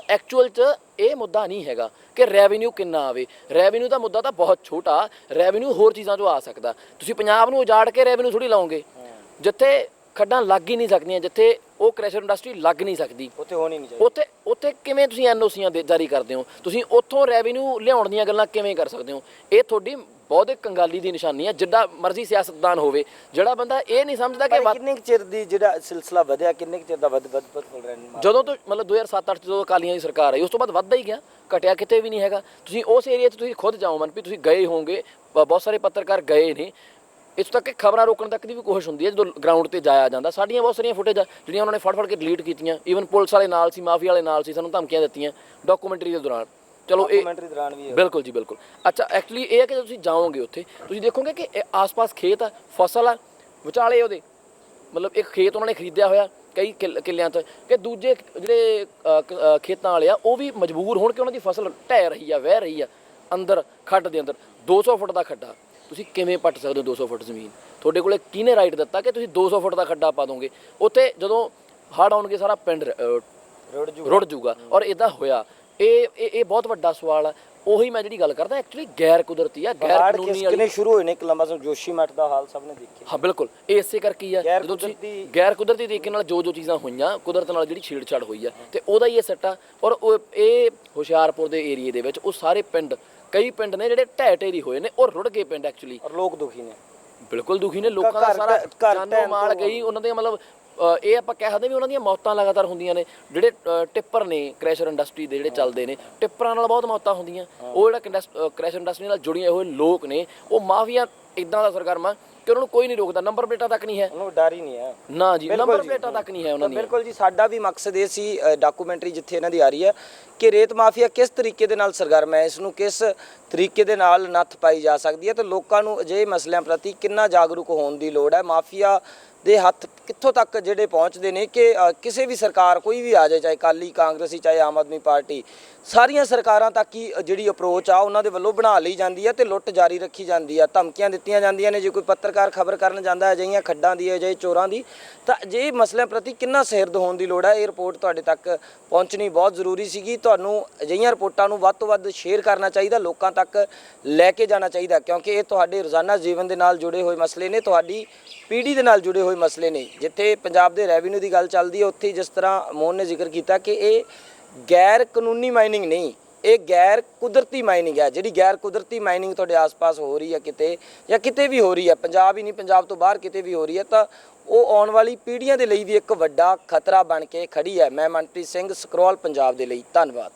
ਐਕਚੁਅਲ ਚ ਇਹ ਮੁੱਦਾ ਨਹੀਂ ਹੈਗਾ ਕਿ ਰੈਵਨਿਊ ਕਿੰਨਾ ਆਵੇ। ਰੈਵਨਿਊ ਦਾ ਮੁੱਦਾ ਤਾਂ ਬਹੁਤ ਛੋਟਾ ਰੈਵਨਿਊ ਹੋਰ ਚੀਜ਼ਾਂ ਤੋਂ ਆ ਸਕਦਾ। ਤੁਸੀਂ ਪੰਜਾਬ ਨੂੰ ਉਜਾੜ ਕੇ ਰੈਵਨਿਊ ਥੋੜੀ ਲਾਓਗੇ। ਜਿੱਥੇ ਖੱਡਾਂ ਲੱਗ ਹੀ ਨਹੀਂ ਸਕਦੀਆਂ ਜਿੱਥੇ ਉਹ ਕ੍ਰੈਸ਼ਰ ਇੰਡਸਟਰੀ ਲੱਗ ਨਹੀਂ ਸਕਦੀ। ਉੱਥੇ ਹੋਣੀ ਨਹੀਂ ਚਾਹੀਦੀ। ਉੱਥੇ ਉੱਥੇ ਕਿਵੇਂ ਤੁਸੀਂ ਐਨਓਸੀਆਂ ਦੇ ਜਾਰੀ ਕਰਦੇ ਹੋ? ਤੁਸੀਂ ਉੱਥੋਂ ਰੈਵਨਿਊ ਲਿਆਉਣ ਦੀਆਂ ਗੱਲਾਂ ਕਿਵੇਂ ਕਰ ਸਕਦੇ ਹੋ? ਇਹ ਤੁਹਾਡੀ ਬਹੁਤੇ ਕੰਗਾਲੀ ਦੀ ਨਿਸ਼ਾਨੀ ਹੈ ਜਿੱਡਾ ਮਰਜ਼ੀ ਸਿਆਸਤਦਾਨ ਹੋਵੇ ਜਿਹੜਾ ਬੰਦਾ ਇਹ ਨਹੀਂ ਸਮਝਦਾ ਕਿ ਕਿੰਨੇ ਕੁ ਚਿਰ ਦੀ ਜਿਹੜਾ ਸਿਲਸਿਲਾ ਵਧਿਆ ਕਿੰਨੇ ਕੁ ਚਿਰ ਦਾ ਵੱਧ ਵੱਧ ਫੁੱਲ ਰਿਹਾ ਜਦੋਂ ਤੋਂ ਮਤਲਬ 2007-8 ਜਦੋਂ ਅਕਾਲੀਆਂ ਦੀ ਸਰਕਾਰ ਆਈ ਉਸ ਤੋਂ ਬਾਅਦ ਵੱਧਦਾ ਹੀ ਗਿਆ ਘਟਿਆ ਕਿਤੇ ਵੀ ਨਹੀਂ ਹੈਗਾ। ਤੁਸੀਂ ਉਸ ਏਰੀਆ 'ਚ ਤੁਸੀਂ ਖੁਦ ਜਾਓ ਮਨਪ੍ਰੀਤ ਤੁਸੀਂ ਗਏ ਹੋਵੋਗੇ ਬਹੁਤ ਸਾਰੇ ਪੱਤਰਕਾਰ ਗਏ ਨੇ। ਇੱਥੋਂ ਤੱਕ ਕਿ ਖਬਰਾਂ ਰੋਕਣ ਤੱਕ ਦੀ ਵੀ ਕੋਸ਼ਿਸ਼ ਹੁੰਦੀ ਹੈ ਜਦੋਂ ਗਰਾਊਂਡ ਤੇ ਜਾਇਆ ਜਾਂਦਾ। ਸਾਡੀਆਂ ਬਹੁਤ ਸਾਰੀਆਂ ਫੁਟੇਜ ਜਿਹੜੀਆਂ ਉਹਨਾਂ ਨੇ ਫੜ ਫੜ ਕੇ ਡਿਲੀਟ ਕੀਤੀਆਂ। ਈਵਨ ਪੁਲਿਸ ਵਾਲੇ ਨਾਲ ਸੀ ਮਾਫੀਆ ਵਾਲੇ ਨਾਲ ਸੀ ਸਾਨੂੰ ਧਮਕੀਆਂ ਦਿੱਤੀਆਂ। ਡਾਕੂਮੈਂਟਰੀ ਦੇ ਦੌਰਾਨ। ਚਲੋ ਇਹ ਡਾਕੂਮੈਂਟਰੀ ਦੌਰਾਨ ਵੀ ਬਿਲਕੁਲ ਜੀ ਬਿਲਕੁਲ। ਅੱਛਾ ਐਕਚੁਅਲੀ ਇਹ ਹੈ ਕਿ ਜਦੋਂ ਤੁਸੀਂ ਜਾਓਗੇ ਉੱਥੇ ਤੁਸੀਂ ਦੇਖੋਗੇ ਕਿ ਇਹ ਆਸ-ਪਾਸ ਖੇਤ ਆ ਫਸਲ ਆ ਵਿਚਾਲੇ ਉਹਦੇ। ਮਤਲਬ ਇੱਕ ਖੇਤ ਉਹਨਾਂ ਨੇ ਖਰੀਦਿਆ ਹੋਇਆ ਕਈ ਕਿੱਲ- ਕਿੱਲਿਆਂ ਤੋਂ ਕਿ ਦੂਜੇ ਜਿਹੜੇ ਅ, ਕ- ਅ, ਖੇਤਾਂ ਵਾਲੇ ਆ ਉਹ ਵੀ ਮਜਬੂਰ ਹੋਣ ਕਿ ਉਹਨਾਂ ਦੀ ਫਸਲ ਢਹਿ ਰਹੀ ਆ ਵਹਿ ਰਹੀ ਆ ਅੰਦਰ ਖੱਡ ਦੇ ਅੰਦਰ। 200 ਫੁੱਟ ਦਾ ਖੱਡਾ। ਤੁਸੀਂ ਕਿਵੇਂ ਪੱਟ ਸਕਦੇ ਹੋ 200 ਫੁੱਟ ਜ਼ਮੀਨ? ਤੁਹਾਡੇ ਕੋਲੇ ਕਿਹਨੇ ਰਾਈਟ ਦਿੱਤਾ ਕਿ ਤੁਸੀਂ 200 ਫੁੱਟ ਦਾ ਖੱਡਾ ਪਾ ਦੋਗੇ? ਉੱਥੇ ਜਦੋਂ ਹੜ੍ਹ ਆਉਣਗੇ ਸਾਰਾ ਪਿੰਡ ਅ, ਰੁੜ ਜੂ ਰੁੜ ਜਾਊਗਾ ਔਰ ਇਦਾਂ ਹੋਇਆ। ਇਹ ਇਹ ਇਹ ਬਹੁਤ ਵੱਡਾ ਸਵਾਲ ਆ। ਉਹੀ ਮੈਂ ਜਿਹੜੀ ਗੱਲ ਕਰਦਾ ਐਕਚੁਅਲੀ ਗੈਰ ਕੁਦਰਤੀ ਆ ਗੈਰ ਬਾੜ ਕਾਨੂੰਨੀ ਕਿਸ ਵਾਲੀ। ਕਿਨੇ ਸ਼ੁਰੂ ਹੋਏ ਨੇ ਇੱਕ ਲੰਬਾ ਸਮ ਜੋਸ਼ੀ ਮਠ ਦਾ ਹਾਲ ਸਭ ਨੇ ਦੇਖਿਆ। ਹਾਂ ਬਿਲਕੁਲ। ਇਹ ਇਸੇ ਕਰਕੇ ਹੀ ਆ ਗੈਰ ਜਦੋਂ ਤੁਸੀਂ ਕੁਦਰਤੀ- ਗੈਰ ਕੁਦਰਤੀ ਤਰੀਕੇ ਨਾਲ ਜੋ ਜੋ ਚੀਜ਼ਾਂ ਹੋਈਆਂ ਕੁਦਰਤ ਨਾਲ ਜਿਹੜੀ ਛੇੜਛਾੜ ਹੋਈ ਆ ਤੇ ਉਹਦਾ ਹੀ ਇਹ ਸੱਟਾ ਔਰ ਉਹ ਇਹ ਹੁਸ਼ਿਆਰਪੁਰ ਦੇ ਏਰੀਏ ਦੇ ਵਿੱਚ ਉਹ ਸਾਰੇ ਪਿੰਡ ਕਈ ਪਿੰਡ ਨੇ ਜਿਹੜੇ ਢਹਿ ਢੇਰੀ ਹੋਏ ਨੇ ਉਹ ਰੁੜ ਗਏ ਪਿੰਡ ਐਕਚੁਅਲੀ ਔਰ ਲੋਕ ਦੁਖੀ ਨੇ। ਬਿਲਕੁਲ ਦੁਖੀ ਨੇ ਲੋਕਾਂ ਦਾ ਘਰ- ਸਾਰਾ ਘਰ ਜਾਨੋ ਢਹਿਣ ਮਾਲ ਤੋਂ- ਗਈ ਉਹਨਾਂ ਦੇ ਮਤਲਬ ਇਹ ਆਪਾਂ ਕਹਿ ਸਕਦੇ ਵੀ ਉਹਨਾਂ ਦੀਆਂ ਮੌਤਾਂ ਲਗਾਤਾਰ ਹੁੰਦੀਆਂ ਨੇ ਜਿਹੜੇ ਟਿੱਪਰ ਨੇ ਕ੍ਰੈਸ਼ਰ ਇੰਡਸਟਰੀ ਦੇ ਜਿਹੜੇ ਚੱਲਦੇ ਨੇ ਟਿੱਪਰਾਂ ਨਾਲ ਬਹੁਤ ਮੌਤਾਂ ਹੁੰਦੀਆਂ। ਉਹ ਜਿਹੜਾ ਕ੍ਰੈਸ਼ਰ ਇੰਡਸਟਰੀ ਨਾਲ ਜੁੜੀਆਂ ਹੋਏ ਲੋਕ ਨੇ ਉਹ ਮਾਫੀਆ ਇਦਾਂ ਦਾ ਸਰਗਰਮਾ ਕਿ ਉਹਨਾਂ ਨੂੰ ਕੋਈ ਨਹੀਂ ਰੋਕਦਾ। ਨੰਬਰ ਪਲੇਟਾਂ ਤੱਕ ਨਹੀਂ ਹੈ। ਉਹਨੂੰ ਡਰ ਹੀ ਨਹੀਂ ਹੈ। ਨਾ ਜੀ ਨੰਬਰ। ਪਲੇਟਾਂ ਤੱਕ ਨਹੀਂ ਹੈ ਉਹਨਾਂ ਦੀਆਂ। ਬਿਲਕੁਲ ਜੀ ਸਾਡਾ ਵੀ ਮਕਸਦ ਇਹ ਸੀ ਡਾਕੂਮੈਂਟਰੀ ਜਿੱਥੇ ਇਹਨਾਂ ਦੀ ਆ ਰਹੀ ਹੈ ਕਿ ਰੇਤ ਮਾਫੀਆ ਕਿਸ ਤਰੀਕੇ ਦੇ ਨਾਲ ਸਰਗਰਮ ਹੈ ਇਸ ਨੂੰ ਕਿਸ ਤਰੀਕੇ ਦੇ ਨਾਲ ਨੱਥ ਪਾਈ ਜਾ ਸਕਦੀ ਹੈ ਤੇ ਲੋਕਾਂ ਨੂੰ ਅਜਿਹੇ ਮਸਲਿਆਂ ਪ੍ਰਤੀ ਕਿੰਨਾ ਜਾਗਰੂਕ ਹੋਣ ਦੀ ਲੋੜ ਹੈ। ਮਾਫੀਆ ਦੇ ਹੱਥ ਕਿੱਥੋਂ ਤੱਕ ਜਿਹੜੇ ਪਹੁੰਚਦੇ ਨੇ ਕਿ ਕਿਸੇ ਵੀ ਸਰਕਾਰ ਕੋਈ ਵੀ ਆ ਜਾਏ, ਚਾਹੇ ਕਾਲੀ ਕਾਂਗਰਸੀ, ਚਾਹੇ ਆਮ ਆਦਮੀ ਪਾਰਟੀ, ਸਾਰੀਆਂ ਸਰਕਾਰਾਂ ਤੱਕ ਹੀ ਜਿਹੜੀ ਅਪਰੋਚ ਆ, ਉਹਨਾਂ ਦੇ ਵੱਲੋਂ ਬਣਾ ਲਈ ਜਾਂਦੀ ਹੈ ਤੇ ਲੁੱਟ ਜਾਰੀ ਰੱਖੀ ਜਾਂਦੀ ਆ ਧਮਕੀਆਂ ਦਿੱਤੀਆਂ ਜਾਂਦੀਆਂ ਨੇ, ਜੇ ਕੋਈ ਪੱਤਰਕਾਰ ਖਬਰ ਕਰਨ ਜਾਂਦਾ ਹੈ, ਅਜਿਹੀਆਂ ਖੱਡਾਂ ਦੀ, ਅਜਿਹੇ ਚੋਰਾਂ ਦੀ, ਤਾਂ ਜੇ ਮਸਲਿਆਂ ਪ੍ਰਤੀ ਕਿੰਨਾ ਸਿਰਦ ਹੋਣ ਦੀ ਲੋੜ ਹੈ, ਇਹ ਰਿਪੋਰਟ ਤੁਹਾਡੇ ਤੱਕ ਪਹੁੰਚਣੀ ਬਹੁਤ ਜ਼ਰੂਰੀ ਸੀਗੀ। ਤੁਹਾਨੂੰ ਅਜਿਹੀਆਂ ਰਿਪੋਰਟਾਂ ਨੂੰ ਵੱਧ ਤੋਂ ਵੱਧ ਸ਼ੇਅਰ ਕਰਨਾ ਚਾਹੀਦਾ, ਲੋਕਾਂ ਤੱਕ ਲੈ ਕੇ ਜਾਣਾ ਚਾਹੀਦਾ, ਕਿਉਂਕਿ ਇਹ ਤੁਹਾਡੇ ਰੋਜ਼ਾਨਾ ਜੀਵਨ ਦੇ ਨਾਲ ਜੁੜੇ ਹੋਏ ਮਸਲੇ ਨੇ, ਤੁਹਾਡੀ ਪੀੜ੍ਹੀ ਦੇ ਨਾਲ ਜੁੜੇ ਹੋਏ ਕੋਈ ਮਸਲੇ ਨਹੀਂ। ਜਿੱਥੇ ਪੰਜਾਬ ਦੇ ਰੈਵਨਿਊ ਦੀ ਗੱਲ ਚੱਲਦੀ ਹੈ, ਉੱਥੇ ਜਿਸ ਤਰ੍ਹਾਂ ਮੋਹਨ ਨੇ ਜ਼ਿਕਰ ਕੀਤਾ ਕਿ ਇਹ ਗੈਰ ਕਾਨੂੰਨੀ ਮਾਈਨਿੰਗ ਨਹੀਂ, ਇਹ ਗੈਰ ਕੁਦਰਤੀ ਮਾਈਨਿੰਗ ਹੈ। ਜਿਹੜੀ ਗੈਰ ਕੁਦਰਤੀ ਮਾਈਨਿੰਗ ਤੁਹਾਡੇ ਆਸ-ਪਾਸ ਹੋ ਰਹੀ ਹੈ ਕਿਤੇ ਜਾਂ ਕਿਤੇ ਵੀ ਹੋ ਰਹੀ ਹੈ, ਪੰਜਾਬ ਹੀ ਨਹੀਂ, ਪੰਜਾਬ ਤੋਂ ਬਾਹਰ ਕਿਤੇ ਵੀ ਹੋ ਰਹੀ ਹੈ, ਤਾਂ ਉਹ ਆਉਣ ਵਾਲੀ ਪੀੜ੍ਹੀਆਂ ਦੇ ਲਈ ਵੀ ਇੱਕ ਵੱਡਾ ਖਤਰਾ ਬਣ ਕੇ ਖੜੀ ਹੈ। ਮੈਂ ਮਨਪ੍ਰੀਤ ਸਿੰਘ ਸਕਰੋਲ, ਪੰਜਾਬ ਦੇ ਲਈ ਧੰਨਵਾਦ।